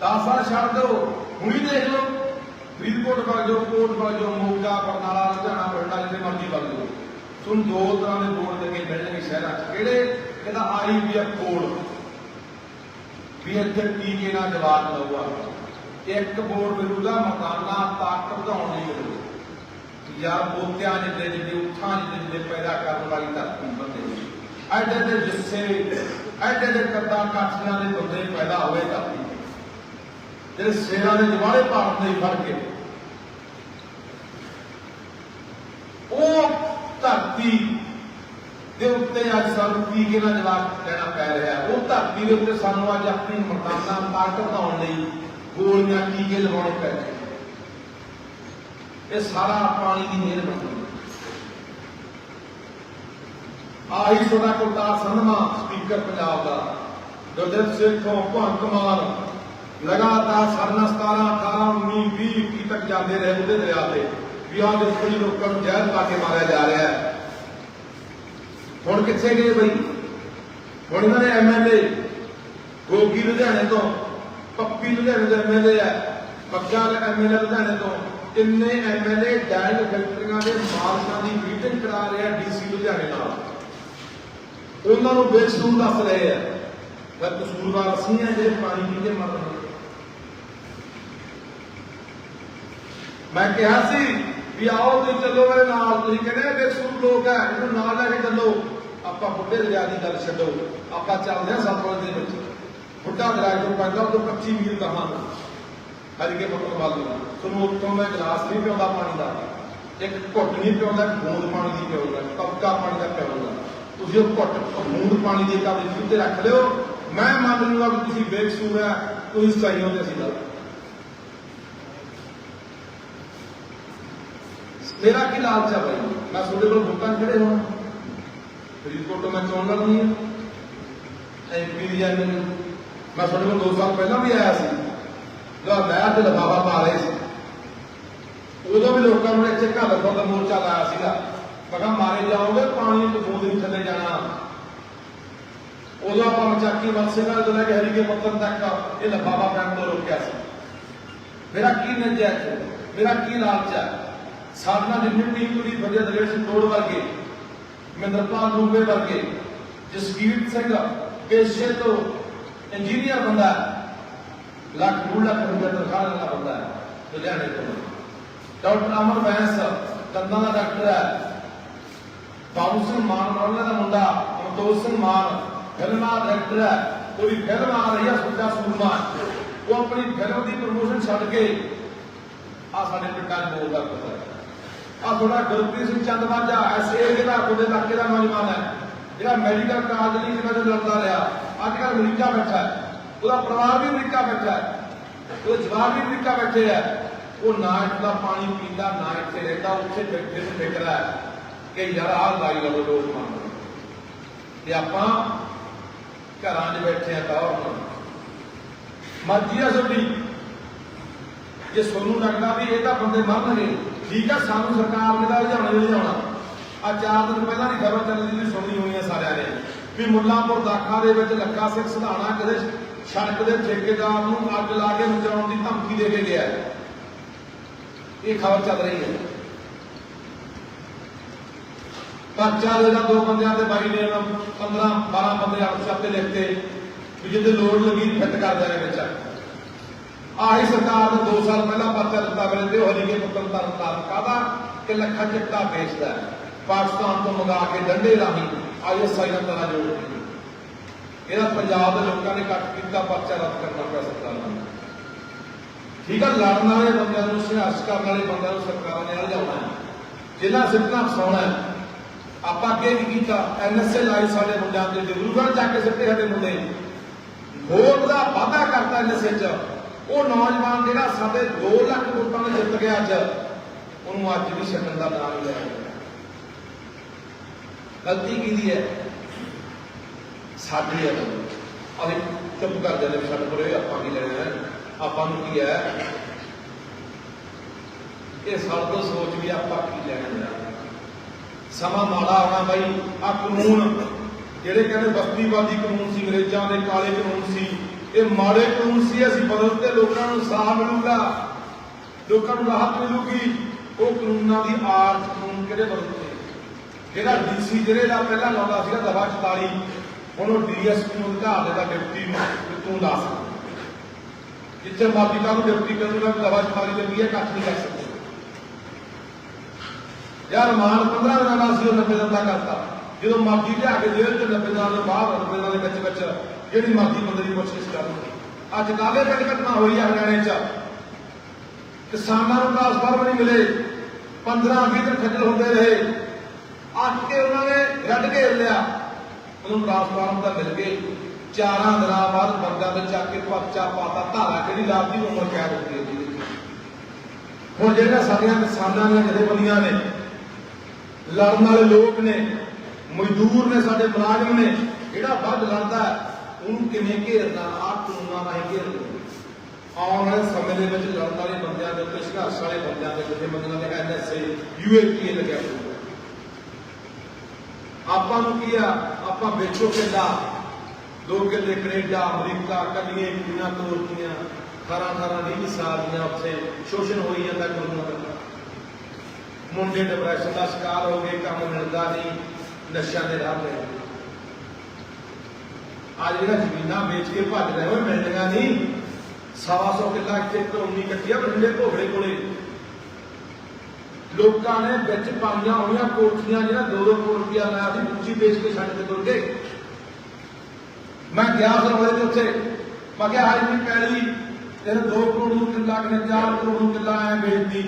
10 ਛੱਡ ਦਿਓ, ਹੁਣੀ ਦੇਖ ਲਓ। ਫਰੀਦਕੋਟ ਵਗ ਜਾਓ, ਕੋਟ ਵਗ ਜਾਓ, ਮੋਗਾ, ਬਰਨਾਲਾ, ਲੁਧਿਆਣਾ, ਬਠਿੰਡਾ, ਜਿੱਥੇ ਮਰਜ਼ੀ ਵਗ ਜਾਓ। ਤੁਹਾਨੂੰ ਦੋ ਤਰ੍ਹਾਂ ਦੇ ਬੋਰਡ ਲੱਗੇ ਮਿਲਣਗੇ ਸ਼ਹਿਰਾਂ 'ਚ। ਕਿਹੜੇ? ਕਹਿੰਦਾ ਆਈਵੀਐਫ ਕੋਡ ਵੀ ਇੱਥੇ ਟੀਕੇ ਨਾਲ ਜਵਾਬ ਲਊਗਾ। ਇੱਕ ਬੋਰਡ ਮਿਲੂਗਾ, ਮਕਾਨਾ, ਤਾਕਤ ਵਧਾਉਣ ਲਈ ਮਿਲੂਗਾ। ਯਾਰ ਬੋਤਿਆਂ ਜਿੱਦੇ ਜਿੱਦੇ ਉੱਠਾਂ ਜਿੱਦੇ ਪੈਦਾ ਕਰਨ ਵਾਲੀ ਧਰਤੀ ਬੰਦੇ ਐਡੇ ਦੇ ਜਿੱਸੇ ਐਡੇ ਦੇ ਕੱਦਾਂ ਕਾਠੀਆਂ ਦੇ ਬੰਦੇ ਪੈਦਾ ਹੋਏ ਧਰਤੀ ਜਿਹੜੇ ਸ਼ੇਰਾਂ ਦੇ ਜਵਾੜੇ ਭਾਰਤ ਦੇ ਫੜ ਕੇ। ਉਹ ਧਰਤੀ ਦੇ ਉੱਤੇ ਅੱਜ ਸਾਨੂੰ ਕੀ ਕਿਹਨਾਂ ਜਵਾਬ ਦੇਣਾ ਪੈ ਰਿਹਾ? ਉਹ ਧਰਤੀ ਦੇ ਉੱਤੇ ਸਾਨੂੰ ਅੱਜ ਆਪਣੀ ਮਰਦਾਨਾ ਤਾਕਤ ਵਧਾਉਣ ਲਈ ਗੋਲੀਆਂ ਟੀਕੇ ਲਗਾਉਣੇ ਪੈ ਰਹੇ ਇਹ ਸਾਰਾ ਪਾਣੀ ਦੀ ਮਿਹਰਬਾਨੀ ਬਣਦੀ ਆਹੀ ਸੋਨਾ ਕੁਲਤਾਰ ਸੰਧਮਾ, ਸਪੀਕਰ ਪੰਜਾਬ ਦਾ। ਗੁਰਦੇਵ ਸਿੰਘ ਤੋਂ ਭਗਵੰਤ ਮਾਨ ਲਗਾਤਾਰ ਸਰਨਾ 17 18 19 20 21 ਤੱਕ ਜਾਂਦੇ ਰਹੇ ਉਹਦੇ ਦਰਿਆ ਤੇ, ਵੀ ਆਹ ਦੇਖੋ ਜੀ ਲੋਕਾਂ ਨੂੰ ਜ਼ਹਿਰ ਪਾ ਕੇ ਮਾਰਿਆ ਜਾ ਰਿਹਾ ਹੈ। ਹੁਣ ਕਿੱਥੇ ਗਏ ਬਈ ਹੁਣ ਇਹਨਾਂ ਦੇ ਐਮਐਲਏ ਗੋਗੀ ਲੁਧਿਆਣੇ ਤੋਂ, ਪੱਪੀ ਲੁਧਿਆਣੇ ਦੇ ਐਮਐਲਏ ਹੈ ਪੱਗਾ ਐਮਐਲਏ ਲੁਧਿਆਣੇ ਤੋਂ ਇੰਨੇ ਐਮਐਲਏ ਡਾਇਲ ਫੈਕਟਰੀਆਂ ਦੇ ਮਾਲਕਾਂ ਦੀ ਮੀਟਿੰਗ ਕਰਾ ਰਿਹਾ ਆ ਡੀਸੀ ਲੁਧਿਆਣੇ ਨਾਲ। ਉਹਨਾਂ ਨੂੰ ਬੇਕਸੂਰ ਦੱਸ ਰਹੇ ਆ। ਪਰ ਕਸੂਰਵਾਰ ਅਸੀਂ ਆ ਜਿਹੜੇ ਪਾਣੀ ਪੀ ਕੇ ਮਰ ਰਹੇ ਮੈਂ ਕਿਹਾ ਸੀ ਵੀ ਆਓ ਤੁਸੀਂ ਚੱਲੋ, ਮੇਰੇ ਨਾਲ ਤੁਸੀਂ ਕਹਿੰਦੇ ਆ ਲੋਕ ਹੈ ਇਹਨੂੰ ਨਾਲ ਲੈ ਕੇ ਚੱਲੋ। ਆਪਾਂ ਬੁੱਢੇ ਦਰਿਆ ਦੀ ਗੱਲ ਛੱਡੋ। ਆਪਾਂ ਚੱਲਦੇ ਹਾਂ ਸਤਲੁਜ ਦੇ ਵਿੱਚ। ਬੁੱਢਾ ਦਰਿਆ ਤੋਂ ਪੈਂਦਾ ਤੋਂ 25 ਮੀਲ ਕਹਾਂ ਹਰੀਕੇ ਮਤਲਬ ਵੱਲ ਤੁਹਾਨੂੰ ਉੱਥੋਂ ਮੈਂ ਗਲਾਸ ਨਹੀਂ ਪਿਆਉਂਦਾ ਪਾਣੀ ਦਾ। ਇੱਕ ਘੁੱਟ ਨਹੀਂ ਪਿਆਉਂਦਾ ਇੱਕ ਬੂੰਦ ਪਾਣੀ ਦੀ ਪਿਆਉਂਦਾ ਕਪਕਾ ਪਾਣੀ ਦਾ ਪਿਆਉਂਦਾ ਤੁਸੀਂ ਉਹ ਘੁੱਟ ਬੂੰਦ ਪਾਣੀ ਦੀ ਕਾਬਲੀ ਜੀਭ ਤੇ ਰੱਖ ਲਿਓ। ਮੈਂ ਮੰਨ ਲੂੰਗਾ ਵੀ ਤੁਸੀਂ ਬੇਕਸੂਰ ਹੈ ਤੁਸੀਂ ਸਹੀ ਹੋ ਤੇ ਅਸੀਂ ਗਲਤ ਮੇਰਾ ਕੀ ਲਾਲਚ ਹੈ ਭਾਈ ਮੈਂ ਤੁਹਾਡੇ ਕੋਲ ਵੋਟਾਂ ਖੜੇ ਹੋਣਾ? ਫਰੀਦਕੋਟ ਤੋਂ ਮੈਂ ਚੋਣ ਲੜਨੀ ਹੈ ਐਮਪੀ ਦੀ ਜਾਨ ਮੈਨੂੰ। ਮੈਂ ਤੁਹਾਡੇ ਕੋਲ 2 ਸਾਲ ਪਹਿਲਾਂ ਵੀ ਆਇਆ ਸੀ। ਜਦੋਂ ਮੈਂ ਤੇ ਲਫਾਫਾ ਪਾ ਰਹੇ ਸੀ। ਉਦੋਂ ਵੀ ਲੋਕਾਂ ਨੂੰ ਇੱਥੇ ਘਰ ਦਾ ਮੋਰਚਾ ਲਾਇਆ ਸੀਗਾ। ਮੈਂ ਕਿਹਾ ਮਾਰੇ ਜਾਓਗੇ, ਪਾਣੀ ਤੋਂ ਬੂੰਦ ਨਹੀਂ ਥੱਲੇ ਜਾਣਾ। ਉਦੋਂ ਆਪਾਂ ਮਚਾਕੀ ਵੰਸੇ ਨਾਲ ਜਦੋਂ ਲੈ ਕੇ ਹਰੀਕੇ ਪੱਤਨ ਤੱਕ ਇਹ ਲਫਾਫਾ ਪੈਣ ਤੋਂ ਰੋਕਿਆ ਸੀ। ਮੇਰਾ ਕੀ ਨਜਿਆ ਹੈ ਮੇਰਾ ਕੀ ਲਾਲਚ ਹੈ ਸਾਧਨਾ ਦੀ ਮਿੱਟੀ ਪੂਰੀ ਵਧੀਆ ਦਲੇਰ ਸਿੰਘ ਤੋੜ ਵਰਗੇ, ਮਹਿੰਦਰਪਾਲ ਰੂਪੇ ਵਰਗੇ, ਜਸਕੀਰਤ ਸਿੰਘ ਪੇਸ਼ੇ ਤੋਂ ਇੰਜੀਨੀਅਰ ਬੰਦਾ ਲੱਖ ਡੂਢ ਲੱਖ ਰੁਪਏ ਤਨਖਾਹ ਲੈਣਾ ਬੰਦਾ ਹੈ, ਲੁਧਿਆਣੇ ਤੋਂ। ਡਾਕਟਰ ਅਮਰ ਵੈਸ ਦੰਦਾਂ ਦਾ ਡਾਕਟਰ ਹੈ। ਬਾਬੂ ਮਾਨ ਮਰਲੇ ਦਾ ਮੁੰਡਾ ਅਮਤੋਜ ਸਿੰਘ ਮਾਨ ਫਿਲਮਾਂ ਡਾਇਰੈਕਟਰ ਹੈ ਉਹਦੀ ਫਿਲਮ ਆ ਰਹੀ ਹੈ ਸੁੱਚਾ ਸੂਰਮਾ ਉਹ ਆਪਣੀ ਫਿਲਮ ਦੀ ਪ੍ਰਮੋਸ਼ਨ ਛੱਡ ਕੇ ਆ ਸਾਡੇ ਪਿੰਡਾਂ 'ਚ ਬੋਲਦਾ ਪਤਾ ਆ ਥੋੜਾ ਗੁਰਪ੍ਰੀਤ ਸਿੰਘ ਚੰਦਵਾਜਾ ਐਸੇ ਜਿਹੜਾ ਤੁਹਾਡੇ ਇਲਾਕੇ ਦਾ ਨੌਜਵਾਨ ਹੈ ਜਿਹੜਾ ਮੈਡੀਕਲ ਕਾਲਜ ਲਈ ਜਿਹਨਾਂ ਦੇ ਲੜਦਾ ਰਿਹਾ ਅੱਜ ਕੱਲ੍ਹ ਅਮਰੀਕਾ ਬੈਠਾ ਹੈ ਉਹਦਾ ਪਰਿਵਾਰ ਵੀ ਅਮਰੀਕਾ ਬੈਠਾ ਹੈ ਉਹਦੇ ਜਵਾਬ ਵੀ ਅਮਰੀਕਾ ਬੈਠੇ ਹੈ ਉਹ ਨਾ ਇੱਥੇ ਪਾਣੀ ਪੀਂਦਾ ਨਾ ਇੱਥੇ ਰਹਿੰਦਾ ਉੱਥੇ ਬੈਠੇ ਨੂੰ ਫਿਕਰ ਹੈ ਕਿ ਯਾਰ ਆਹ ਲਾਈ ਲਵੋ ਲੋਕ ਮੰਨ ਤੇ ਆਪਾਂ ਘਰਾਂ 'ਚ ਬੈਠੇ ਆ ਤਾਂ ਹੁਣ ਮਰਜ਼ੀ ਆ ਤੁਹਾਡੀ। ਜੇ ਤੁਹਾਨੂੰ ਲੱਗਦਾ ਵੀ ਇਹ ਤਾਂ ਬੰਦੇ ਮਰਨਗੇ ਠੀਕ ਆ, ਸਾਨੂੰ ਸਰਕਾਰ ਨੇ ਤਾਂ ਲਿਜਾਉਣਾ ਹੀ ਲਿਜਾਉਣਾ ਆ ਚਾਰ ਦਿਨ ਪਹਿਲਾਂ ਦੀ ਖਬਰ ਚੱਲਦੀ ਸੀ ਸੁਣੀ ਹੋਈ ਆ ਸਾਰਿਆਂ ਨੇ। ਵੀ ਮੁੱਲਾਂਪੁਰ ਦਾਖਾ ਦੇ ਵਿੱਚ ਲੱਖਾ ਸਿੰਘ ਸਧਾਣਾ ਕਦੇ ਸੜਕ ਦੇ ਠੇਕੇਦਾਰ ਨੂੰ ਅੱਗ ਲਾ ਕੇ ਮਚਾਉਣ ਦੀ ਧਮਕੀ ਦੇ ਕੇ ਗਿਆ। ਇਹ ਖਬਰ ਚੱਲ ਰਹੀ ਹੈ। ਪਰਚਾ ਦੇ ਦੋ ਬੰਦਿਆਂ ਦੇ ਬਾਈ ਨੇ 15 12 ਬੰਦੇ ਆਪਸ ਤੇ ਲਿਖਤੇ ਵੀ ਜਿੱਦੇ ਲੋੜ ਲੱਗੀ ਫਿੱਟ ਕਰ ਦੇਣੇ ਵਿੱਚ ਆਹੀ ਸਰਕਾਰ ਨੇ 2 ਸਾਲ ਪਹਿਲਾਂ ਪਰਚਾ ਦਿੱਤਾ ਮੇਰੇ ਤੇ ਹਰੀਕੇ ਪੁੱਤਰ ਤਰਨ ਕਾਦਾ ਕਿ ਲੱਖਾਂ ਚਿੱਟਾ ਵੇਚਦਾ ਪਾਕਿਸਤਾਨ ਤੋਂ ਮੰਗਾ ਕੇ ਡੰਡੇ ਰਾਹੀਂ ਆਈਐਸਆਈ ਨਾਲ ਤਰ੍ਹਾਂ ਜੋੜ ਇਹਦਾ ਪੰਜਾਬ ਦੇ ਲੋਕਾਂ ਨੇ ਕੱਟ ਕੀਤਾ, ਪਰਚਾ ਰੱਦ ਕਰਨਾ ਪਿਆ ਸਰਕਾਰ ਨੂੰ। ਠੀਕ ਆ, ਲੜਨ ਵਾਲੇ ਬੰਦਿਆਂ ਨੂੰ ਸੰਘਰਸ਼ ਕਰਨ ਵਾਲੇ ਬੰਦਿਆਂ ਨੂੰ ਸਰਕਾਰਾਂ ਨੇ ਲਿਜਾਉਣਾ ਹੈ। ਜਿਨ੍ਹਾਂ ਸਿੱਟਣਾ ਫਸਾਉਣਾ ਆਪਾਂ ਅੱਗੇ ਵੀ ਕੀਤਾ ਐਨਐਸਏ ਲਾਈ ਸਾਡੇ ਮੁੰਡਿਆਂ ਦੇ ਜ਼ਰੂਰ ਜਾ ਕੇ ਸਿੱਟੇ ਸਾਡੇ ਮੁੰਡੇ। ਹੋਰ ਦਾ ਵਾਅਦਾ ਕਰਤਾ ਐਨਐਸਏ ਚ। ਉਹ ਨੌਜਵਾਨ ਜਿਹੜਾ ਸਾਡੇ 2 ਲੱਖ ਵੋਟਾਂ ਨਾਲ ਜਿੱਤ ਗਿਆ ਅੱਜ, ਉਹਨੂੰ ਅੱਜ ਵੀ ਛੱਡਣ ਦਾ ਨਾਮ ਹੀ ਲੈ ਗਲਤੀ ਕਿਹਦੀ ਹੈ? ਸਾਡੀ ਹੈ ਅਸੀਂ ਚੁੱਪ ਕਰ ਜਾਂਦੇ ਵੀ ਛੱਡ ਪਰੇ ਆਪਾਂ ਕੀ ਲੈਣਾ ਹੈ? ਆਪਾਂ ਨੂੰ ਕੀ ਹੈ? ਇਹ ਸਭ ਤੋਂ ਸੋਚ ਵੀ ਆਪਾਂ ਕੀ ਲੈਣਾ ਹੈ? ਸਮਾਂ ਮਾੜਾ ਆਉਣਾ ਬਾਈ ਆ ਕਾਨੂੰਨ ਜਿਹੜੇ ਕਹਿੰਦੇ ਬਸਤੀਵਾਦੀ ਕਾਨੂੰਨ ਸੀ, ਅੰਗਰੇਜ਼ਾਂ ਦੇ ਕਾਲੇ ਕਾਨੂੰਨ ਸੀ, ਇਹ ਮਾੜੇ ਕਾਨੂੰਨ ਸੀ, ਅਸੀਂ ਬਦਲਤੇ, ਲੋਕਾਂ ਨੂੰ ਸਾਹ ਮਿਲੂਗਾ। ਲੋਕਾਂ ਨੂੰ ਰਾਹਤ ਮਿਲੂਗੀ। ਉਹ ਕਾਨੂੰਨਾਂ ਦੀ ਆੜ ਕਾਨੂੰਨ ਕਿਹੜੇ ਬਦਲਤੇ? ਜਿਹੜਾ ਡੀਸੀ ਜਿਹੜੇ ਦਾ ਪਹਿਲਾਂ ਲਾਉਂਦਾ ਸੀਗਾ ਦਵਾ 44 ਹੁਣ ਉਹ ਡੀਐਸਪੀ ਨੂੰ ਅਧਿਕਾਰ ਦੇਦਾ ਡਿਪਟੀ ਨੂੰ, ਵੀ ਤੂੰ ਲਾ ਸਕਦਾ ਜਿੱਥੇ ਮਰਜ਼ੀ ਨੂੰ ਡਿਪਟੀ ਕਰੂਗਾ, ਦਫਾ 44 ਦੇ ਵੀ ਇਹ ਕੱਖ ਨਹੀਂ ਕਰ ਸਕਦੇ। ਯਾਰ ਮਾਨ 15 ਦਿਨਾਂ ਦਾ ਸੀ ਉਹ 90 ਦਿਨ ਦਾ ਕਰਤਾ। ਜਦੋਂ ਮਰਜ਼ੀ ਲਿਆ ਕੇ ਜੇਲ੍ਹ ਚ 90 ਦਿਨਾਂ ਦੇ ਬਾਅਦ 90 ਦਿਨਾਂ ਦੇ ਵਿੱਚ ਵਿੱਚ ਜਿਹੜੀ ਮਰਜ਼ੀ ਬੰਦੇ ਦੀ ਕੋਸ਼ਿਸ਼ ਕਰ ਅੱਜ ਕਾਲੇ ਪਿੰਡ ਘਟਨਾ ਹੋਈ ਹੈ ਹਰਿਆਣੇ ਚ? ਕਿਸਾਨਾਂ ਨੂੰ ਟ੍ਰਾਂਸਫਾਰਮਰ ਨਹੀਂ ਮਿਲੇ। 15 20 ਦਿਨ ਖੱਜਲ ਹੁੰਦੇ ਰਹੇ। ਅੱਕ ਕੇ ਉਹਨਾਂ ਨੇ ਰੱਡ ਘੇਰ ਲਿਆ। ਉਹਨੂੰ ਟ੍ਰਾਂਸਫਾਰਮਰ ਤਾਂ ਮਿਲ ਗਏ। ਚਾਰਾਂ ਦਿਨਾਂ ਬਾਅਦ ਬੰਦਾ ਦੇ ਚੱਕ ਕੇ ਪਰਚਾ ਪਾਤਾ। ਧਾਰਾ ਕਿਹੜੀ ਲਾਤੀ ਉਮਰ ਕੈਦ ਹੋ ਗਈ ਹੁਣ ਜਿਹੜੀਆਂ ਸਾਡੀਆਂ ਕਿਸਾਨਾਂ ਦੀਆਂ ਜਥੇਬੰਦੀਆਂ ਨੇ ਲੜਨ ਵਾਲੇ ਲੋਕ ਨੇ, ਮਜ਼ਦੂਰ ਨੇ, ਸਾਡੇ ਮੁਲਾਜ਼ਮ ਨੇ, ਜਿਹੜਾ ਵੱਧ ਲੜਦਾ ਉਹਨੂੰ ਕਿਵੇਂ ਘੇਰਨਾ, ਆਹ ਕਾਨੂੰਨਾਂ ਰਾਹੀਂ ਘੇਰਨਾ ਆਉਣ ਵਾਲੇ ਸਮੇਂ ਦੇ ਵਿੱਚ ਲੜਨ ਵਾਲੇ ਬੰਦਿਆਂ ਦੇ ਉੱਤੇ, ਸੰਘਰਸ਼ ਵਾਲੇ ਬੰਦਿਆਂ ਦੇ ਜਥੇਬੰਦੀਆਂ ਦੇ ਐਨਐਸਏ ਯੂਏਪੀ ਲੱਗਿਆ ਆਪਾਂ ਨੂੰ ਕੀ ਆ? ਆਪਾਂ ਵੇਚੋ ਕਿੱਲਾ ਦੋ ਕਿੱਲੇ ਕੈਨੇਡਾ, ਅਮਰੀਕਾ, ਕੱਲੀਆਂ ਕੁੜੀਆਂ ਤੋਰਤੀਆਂ ਖਾਰਾਂ ਖਾਰਾਂ ਦੀ ਸਾਰੀਆਂ ਉੱਥੇ ਸ਼ੋਸ਼ਣ ਹੋਈ ਜਾਂਦਾ ਕਰੋਨਾ ਦਾ ਮੁੰਡੇ ਡਿਪਰੈਸ਼ਨ ਦਾ ਸ਼ਿਕਾਰ ਹੋ ਗਏ, ਕੰਮ ਮਿਲਦਾ ਨਹੀਂ, ਨਸ਼ਿਆਂ ਦੇ ਰਾਹ ਤੇ ਅੱਜ ਜਿਹੜਾ ਜ਼ਮੀਨਾਂ ਵੇਚ ਕੇ ਭੱਜ ਰਹੇ ਹੋਏ, ਮਿਲਦੀਆਂ ਨਹੀਂ। ਸਵਾ ਸੌ ਕਿੱਲਾ ਇੱਥੇ ਕਲੋਨੀ ਕੱਟੀ ਬਠਿੰਡੇ ਭੋਗੜੇ ਕੋਲੇ। ਲੋਕਾਂ ਨੇ ਵਿੱਚ ਪਾਈਆਂ ਹੋਈਆਂ ਕੋਠੀਆਂ ਜਿਹੜਾ 2-2 ਕਰੋੜ ਰੁਪਇਆ ਲਾਇਆ ਸੀ, ਉੱਚੀ ਵੇਚ ਕੇ ਛੱਡ ਕੇ ਤੁਰ ਗਏ। ਮੈਂ ਗਿਆ ਸਰੋਲੇ ਦੇ ਉੱਥੇ ਮੈਂ ਕਿਹਾ ਹਾਈ ਵੀ ਪੈਲੀ ਤੇਰੇ 2 ਕਰੋੜ ਨੂੰ ਕਿੱਲਾ ਕਿਨੇ 4 ਕਰੋੜ ਨੂੰ ਕਿੱਲਾ ਐ ਵੇਚਦੀ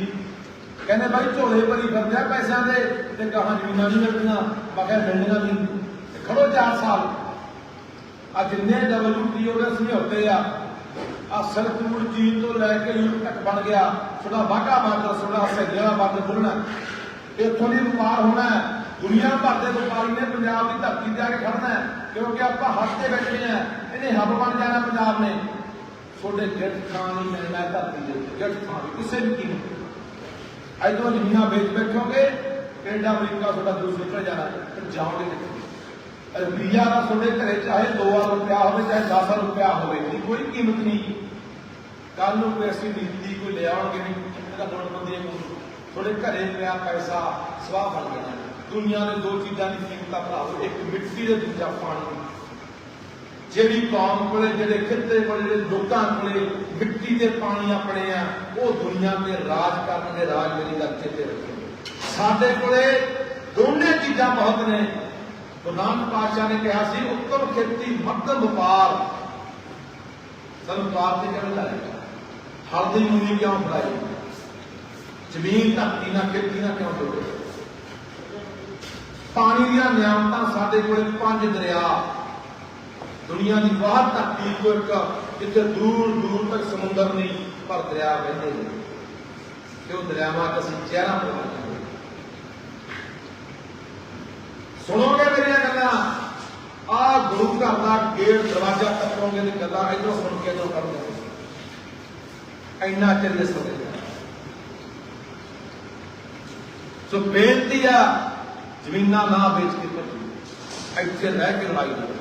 ਕਹਿੰਦੇ ਬਾਈ ਝੋਲੇ ਭਰੀ ਫਿਰਦੇ ਆ ਪੈਸਿਆਂ ਦੇ ਤੇ ਗਾਹਾਂ ਜ਼ਮੀਨਾਂ ਨਹੀਂ ਮਿਲਦੀਆਂ। ਮੈਂ ਕਿਹਾ ਮਿਲਣੀਆਂ ਨਹੀਂ। ਖੜੋ 4 ਸਾਲ। ਆ ਜਿੰਨੇ ਡਬਲਯੂਟੀਓ ਦੇ ਸਮਝੌਤੇ ਆ। ਆ ਸਰਕੂਟ ਚੀਨ ਤੋਂ ਲੈ ਕੇ ਯੂਰਪ ਤੱਕ ਬਣ ਗਿਆ। ਥੋੜਾ ਵਾਗਾ ਬਾਰਡਰ ਥੋੜਾ ਸਹਿਜਾ ਬਾਰਡਰ ਖੁੱਲਣਾ। ਇੱਥੋਂ ਦੀ ਵਪਾਰ ਹੋਣਾ ਹੈ। ਦੁਨੀਆ ਭਰ ਦੇ ਵਪਾਰੀ ਨੇ ਪੰਜਾਬ ਦੀ ਧਰਤੀ ਤੇ ਆ ਕੇ ਖੜਨਾ ਕਿਉਂਕਿ ਆਪਾਂ ਹੱਥ ਤੇ ਬੈਠੇ ਆ ਇਹਨੇ ਹੱਬ ਬਣ ਜਾਣਾ ਪੰਜਾਬ ਨੇ। ਤੁਹਾਡੇ ਗਿੱਟ ਖਾਂ ਨਹੀਂ ਮਿਲਣਾ ਧਰਤੀ ਦੇ ਗਿੱਟ ਖਾਂ ਕਿਸੇ ਵੀ ਕੀਮਤ ਅਜੋ ਜ਼ਮੀਨਾਂ ਵੇਚ ਬੈਠੋਗੇ ਕੈਨੇਡਾ ਅਮਰੀਕਾ ਤੁਹਾਡਾ ਦੂਰ ਨਿਕਲ ਜਾਣਾ, ਫਿਰ ਜਾਓਗੇ ਕਿੱਥੇ? ਰੁਪਈਆ ਦਾ ਤੁਹਾਡੇ ਘਰੇ ਚਾਹੇ 2000 ਰੁਪਇਆ ਹੋਵੇ, ਚਾਹੇ 10000 ਰੁਪਇਆ ਹੋਵੇ, ਇਹਦੀ ਕੋਈ ਕੀਮਤ ਨਹੀਂ। ਕੱਲ ਨੂੰ ਕੋਈ ਐਸੀ ਨੀਤੀ ਕੋਈ ਲੈ ਆਉਣਗੇ ਨਹੀਂ ਇਹਦਾ ਨੋਟਬੰਦੀ ਨੂੰ ਤੁਹਾਡੇ ਘਰੇ ਪਿਆ ਪੈਸਾ, ਸਵਾਹ ਬਣ ਜਾਣਾ ਦੁਨੀਆ ਦੇ ਦੋ ਚੀਜ਼ਾਂ ਦੀ ਕੀਮਤਾਂ ਭਰਾਓ ਇੱਕ ਮਿੱਟੀ ਦੇ ਦੂਜਾ ਪਾਣੀ। ਜਿਹੜੀ ਕੌਮ ਕੋਲੇ, ਜਿਹੜੇ ਖਿੱਤੇ ਕੋਲੇ, ਜਿਹੜੇ ਲੋਕਾਂ ਕੋਲੇ ਮਿੱਟੀ ਦੇ ਪਾਣੀ ਆਪਣੇ ਆ, ਉਹ ਦੁਨੀਆ ਤੇ ਰਾਜ ਕਰਨਗੇ ਰਾਜ ਮੇਰੀ ਗੱਲ ਚੇਤੇ ਰੱਖੋ ਸਾਡੇ ਕੋਲੇ ਦੋਨੇ ਚੀਜ਼ਾਂ ਬਹੁਤ ਨੇ। ਗੁਰੂ ਪਾਤਸ਼ਾਹ ਨੇ ਕਿਹਾ ਸੀ ਉੱਤਮ ਖੇਤੀ ਮੱਧਮ ਵਪਾਰ। ਸਾਨੂੰ ਪਾਪ ਤੇ ਕਿਵੇਂ ਲਾਇਆ ਹਲਦੀ ਮੂੰਗੀ ਕਿਉਂ ਫੜਾਈ ਜ਼ਮੀਨ ਧਰਤੀ ਨਾਲ, ਖੇਤੀ ਨਾਲ ਕਿਉਂ ਜੋੜੇ? ਪਾਣੀ ਦੀਆਂ ਨਿਆਮਤਾਂ ਸਾਡੇ ਕੋਲ ਪੰਜ ਦਰਿਆ। ਦੁਨੀਆ ਦੀ ਬਾਹਰ ਤੱਕ ਕੋ ਇੱਕ ਜਿੱਥੇ ਦੂਰ ਦੂਰ ਤੱਕ ਸਮੁੰਦਰ ਨਹੀਂ, ਪਰ ਦਰਿਆ ਵਹਿੰਦੇ ਨੇ। ਤੇ ਉਹ ਦਰਿਆਵਾਂ 'ਚ ਅਸੀਂ ਚਿਹਰਾ ਬਣਾਉਂਦੇ ਸੁਣੋਗੇ ਮੇਰੀਆਂ ਗੱਲਾਂ? ਆ ਗੁਰੂ ਘਰ ਦਾ ਗੇਟ ਦਰਵਾਜ਼ਾ ਟੱਪੋਗੇ ਤੇ ਗੱਲਾਂ ਇਧਰੋਂ ਸੁਣ ਕੇ ਇਧਰੋਂ ਕਰੋਗੇ ਇੰਨਾ ਚਿਰ ਦੇ ਸਮੇਂ ਸੋ ਬੇਨਤੀ ਆ, ਜ਼ਮੀਨਾਂ ਨਾ ਵੇਚ ਕੇ ਭੱਜੋ। ਇੱਥੇ ਰਹਿ ਕੇ ਲੜਾਈ ਲੜੋ।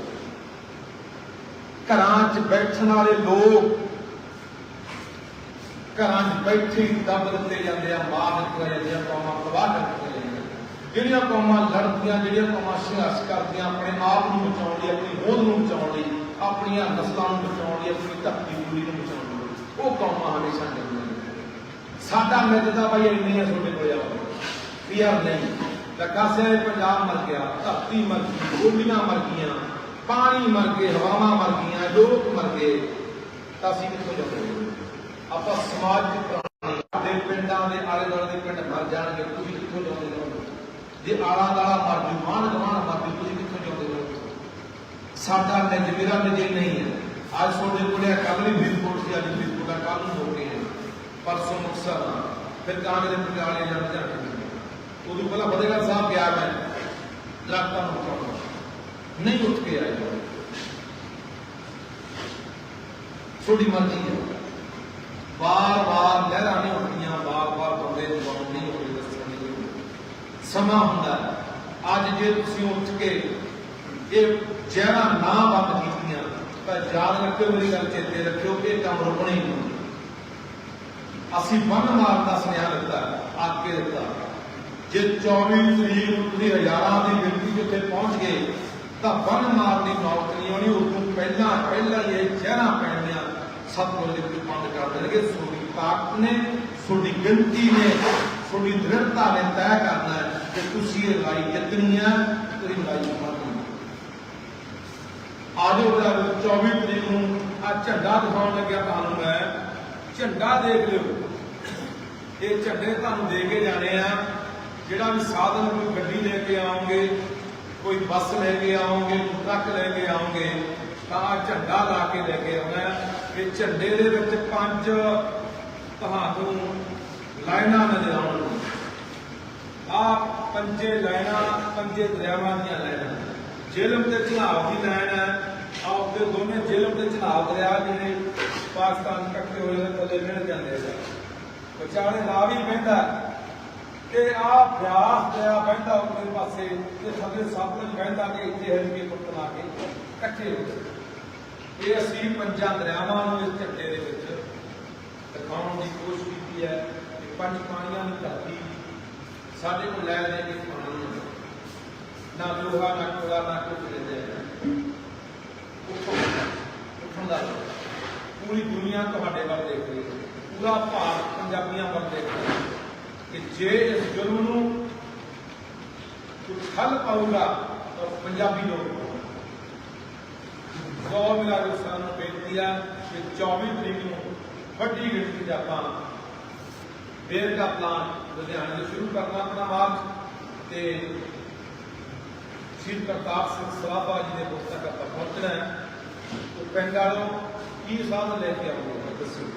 ਘਰਾਂ 'ਚ ਬੈਠਣ ਵਾਲੇ ਲੋਕ ਘਰਾਂ 'ਚ ਬੈਠੇ ਹੀ ਦੱਬ ਦਿੱਤੇ ਜਾਂਦੇ ਆ, ਮਾਰ ਦਿੱਤੇ ਜਾਂਦੇ ਆ ਕੌਮਾਂ ਪ੍ਰਵਾਹ ਕਰਦੇ ਜਾਂਦੇ ਜਿਹੜੀਆਂ ਕੌਮਾਂ ਲੜਦੀਆਂ, ਜਿਹੜੀਆਂ ਕੌਮਾਂ ਸੰਘਰਸ਼ ਕਰਦੀਆਂ, ਆਪਣੇ ਆਪ ਨੂੰ ਬਚਾਉਣ ਲਈ, ਆਪਣੀ ਹੋਂਦ ਨੂੰ ਬਚਾਉਣ ਲਈ, ਆਪਣੀਆਂ ਨਸਲਾਂ ਨੂੰ ਬਚਾਉਣ ਲਈ, ਆਪਣੀ ਧਰਤੀ ਪੂਰੀ ਨੂੰ ਬਚਾਉਣ ਲਈ, ਉਹ ਕੌਮਾਂ ਹਮੇਸ਼ਾ ਜਿੰਦੀਆਂ ਸਾਡਾ ਮਿੱਤ ਭਾਈ ਇੰਨੀ ਆ ਤੁਹਾਡੇ ਕੋਲ ਆਉਂਦਾ ਵੀ ਯਾਰ ਨਹੀਂ ਲਕਾਸੇ ਪੰਜਾਬ ਮਰ ਗਿਆ, ਧਰਤੀ ਮਰ ਗਈ ਗੋਲੀਆਂ ਮਰ ਗਈਆਂ। ਪਾਣੀ ਮਰ ਗਏ, ਹਵਾਵਾਂ ਮਰ ਗਈਆਂ, ਲੋਕ ਮਰ ਗਏ, ਤਾਂ ਅਸੀਂ ਕਿੱਥੋਂ ਜਾਵਾਂਗੇ? ਆਪਾਂ ਸਮਾਜ ਦੀ ਪ੍ਰਾਣੀ ਦੇ ਪਿੰਡਾਂ ਦੇ ਆਲੇ ਦੁਆਲੇ ਦੇ ਪਿੰਡ ਮਰ ਜਾਣਗੇ, ਤੁਸੀਂ ਕਿੱਥੋਂ ਜਾਓਗੇ? ਜੇ ਆਲਾ ਦਾਲਾ ਮਰ ਜੂ ਮਾਨ ਗਵਾਨ ਮਰ ਜੂ, ਤੁਸੀਂ ਕਿੱਥੋਂ ਜਾਓਗੇ? ਸਾਡਾ ਨਿਜ ਮੇਰਾ ਨਹੀਂ ਹੈ, ਅੱਜ ਤੁਹਾਡੇ ਕੋਲੇ ਕੱਲ ਵੀ ਫਰੀਦਕੋਟ ਸੀ, ਅੱਜ ਫਰੀਦਕੋਟ ਦਾ ਕੱਲ ਨੂੰ ਹੋ ਗਏ ਪਰਸੋਂ ਮੁਕਤਸਰ ਫਿਰ ਕਾਂਗਰਸ ਦੇ ਪਟਿਆਲੇ ਜਾਣ ਜਾਣਗੇ ਉਦੋਂ ਪਹਿਲਾਂ ਫਤਿਹਗੜ੍ਹ ਸਾਹਿਬ ਗਿਆ ਮੈਂ ਦਰਖਤਾਂ ਨੂੰ ਨਹੀਂ ਉੱਠ ਕੇ ਆਇਆ ਤੁਹਾਡੀ ਮਰਜ਼ੀ ਹੈ। ਬਾਰ-ਬਾਰ ਲਹਿਰਾਂ ਨਹੀਂ ਉੱਠੀਆਂ ਬਾਰ-ਬਾਰ ਬੰਦੇ ਨੂੰ ਨਹੀਂ ਹੋਏ ਦੱਸਣ ਦੀ ਸਮਾਂ ਹੁੰਦਾ ਅੱਜ ਜੇ ਤੁਸੀਂ ਉੱਠ ਕੇ ਇਹ ਜਿਹੜਾ ਨਾ ਬੰਦ ਕੀਤੀਆਂ, ਤਾਂ ਯਾਦ ਰੱਖਿਓ ਮੇਰੀ ਗੱਲ, ਚੇਤੇ ਰੱਖਿਓ ਕਿ ਇਹ ਕੰਮ ਰੁਕਣਾ ਹੀ ਨਹੀਂ। ਅਸੀਂ ਬੰਨ ਮਾਰਨ ਦਾ ਸੁਨੇਹਾ ਦਿੱਤਾ ਆਕੇ ਦਿੱਤਾ। ਜੇ 24 ਤਰੀਕ ਨੂੰ ਤੁਸੀਂ ਹਜ਼ਾਰਾਂ ਦੀ ਗਿਣਤੀ ਜਿੱਥੇ ਪਹੁੰਚ ਗਏ ਤਾਂ ਬੰਨ ਮਾਰਨ ਦੀ ਨੌਬਤ ਨਹੀਂ ਆਉਣੀ, ਉਸ ਤੋਂ ਪਹਿਲਾਂ ਪਹਿਲਾਂ ਹੀ ਇਹ ਚਿਹਰਾ ਪੈਣੀਆਂ ਸਭ ਕੁਝ ਦੇ ਬੰਦ ਕਰ ਦੇਣਗੇ। ਤੁਹਾਡੀ ਤਾਕਤ ਨੇ, ਤੁਹਾਡੀ ਗਿਣਤੀ ਨੇ, ਤੁਹਾਡੀ ਦ੍ਰਿੜਤਾ ਨੇ ਤੈਅ ਕਰਨਾ ਹੈ ਕਿ ਤੁਸੀਂ ਇਹ ਲੜਾਈ ਜਿੱਤਣੀ ਹੈ ਤੇਰੀ ਲੜਾਈ ਮਰਨੀ ਆਜੋ ਜਰਾ 24 ਤਰੀਕ ਨੂੰ ਆ ਝੰਡਾ ਦਿਖਾਉਣ ਲੱਗਿਆ ਤੁਹਾਨੂੰ ਮੈਂ। ਝੰਡਾ ਦੇਖ ਲਿਓ। ਇਹ ਝੰਡੇ ਤੁਹਾਨੂੰ ਦੇ ਕੇ ਜਾਣੇ ਆ। ਜਿਹੜਾ ਵੀ ਸਾਧਨ ਕੋਈ ਗੱਡੀ ਲੈ ਕੇ ਆਓਗੇ ਕੋਈ ਬੱਸ ਲੈ ਕੇ ਆਓਗੇ ਕੋਈ ਟਰੱਕ ਲੈ ਕੇ ਆਓਗੇ ਤਾਂ ਝੰਡਾ ਲਾ ਕੇ ਲੈ ਕੇ ਆਉਣਾ ਇਹ ਝੰਡੇ ਦੇ ਵਿੱਚ ਪੰਜ ਤੁਹਾਨੂੰ ਲਾਈਨਾਂ ਨਜ਼ਰ ਆਉਣਗੀਆਂ। ਆ ਪੰਜੇ ਲਾਈਨਾਂ, ਪੰਜੇ ਦਰਿਆਵਾਂ ਦੀਆਂ ਲਾਈਨਾਂ। ਜੇਲਮ ਤੇ ਚਨਾਬ ਦੀ ਲਾਈਨ ਹੈ। ਆ ਦੋਨੇ ਜੇਲਮ ਤੇ ਚਨਾਬ ਦਰਿਆ ਜਿਹੜੇ ਪਾਕਿਸਤਾਨ ਇਕੱਠੇ ਹੋਏ ਨੇ ਥੱਲੇ ਮਿਲ ਜਾਂਦੇ ਆ। ਵਿਚਾਲੇ ਲਾ ਵੀ ਪੈਂਦਾ ਤੇ ਆ ਬਿਆਸ ਦਰਿਆ ਪੈਂਦਾ ਉੱਪਰ ਪਾਸੇ ਤੇ ਥੱਲੇ ਸਤਲੁਜ ਪੈਂਦਾ ਕਿ ਇੱਥੇ ਹਰ ਪੁੱਤ ਲਾ ਕੇ ਇਕੱਠੇ ਹੋ ਗਏ। ਇਹ ਅਸੀਂ ਪੰਜਾਂ ਦਰਿਆਵਾਂ ਨੂੰ ਇਸ ਝੰਡੇ ਦੇ ਵਿੱਚ ਦਿਖਾਉਣ ਦੀ ਕੋਸ਼ਿਸ਼ ਕੀਤੀ ਹੈ ਕਿ ਪੰਜ ਪਾਣੀਆਂ ਦੀ ਧਰਤੀ ਸਾਡੇ ਕੋਲ ਲੈ ਲੈ ਕੇ ਪਾਣੀ ਨਾ ਲੋਹਾ, ਨਾ ਕੋਲਾ, ਨਾ ਕੁਝ ਲੈਂਦੇ ਉੱਠਣ ਦਾ ਪੂਰੀ ਦੁਨੀਆ ਤੁਹਾਡੇ ਵੱਲ ਦੇਖ ਰਹੀ ਹੈ। ਪੂਰਾ ਭਾਰਤ ਪੰਜਾਬੀਆਂ ਵੱਲ ਦੇਖ ਰਿਹਾ ਹੈ। ਕਿ ਜੇ ਇਸ ਜੁਰਮ ਨੂੰ ਕੋਈ ਹੱਲ ਪਾਊਗਾ ਤਾਂ ਪੰਜਾਬੀ ਲੋਕ ਸੋ ਮੇਰਾ ਦੋਸਤਾਂ ਨੂੰ ਬੇਨਤੀ ਆ ਕਿ 24 ਤਰੀਕ ਨੂੰ ਵੱਡੀ ਗਿਣਤੀ 'ਚ ਆਪਾਂ ਬੇਰ ਦਾ ਪਲਾਨ ਲੁਧਿਆਣੇ ਤੋਂ ਸ਼ੁਰੂ ਕਰਨਾ ਆਪਣਾ ਮਾਰਚ ਤੇ ਸ਼੍ਰੀ ਪ੍ਰਤਾਪ ਸਿੰਘ ਸਰਾਭਾ ਜੀ ਦੇ ਪੁਸਤਕ ਤੱਕ ਆਪਾਂ ਪਹੁੰਚਣਾ ਹੈ। ਤੇ ਪਿੰਡ ਵਾਲੋਂ ਕੀ ਸਾਧਨ ਲੈ ਕੇ ਆਉਂਗੇ, ਦੱਸੋ।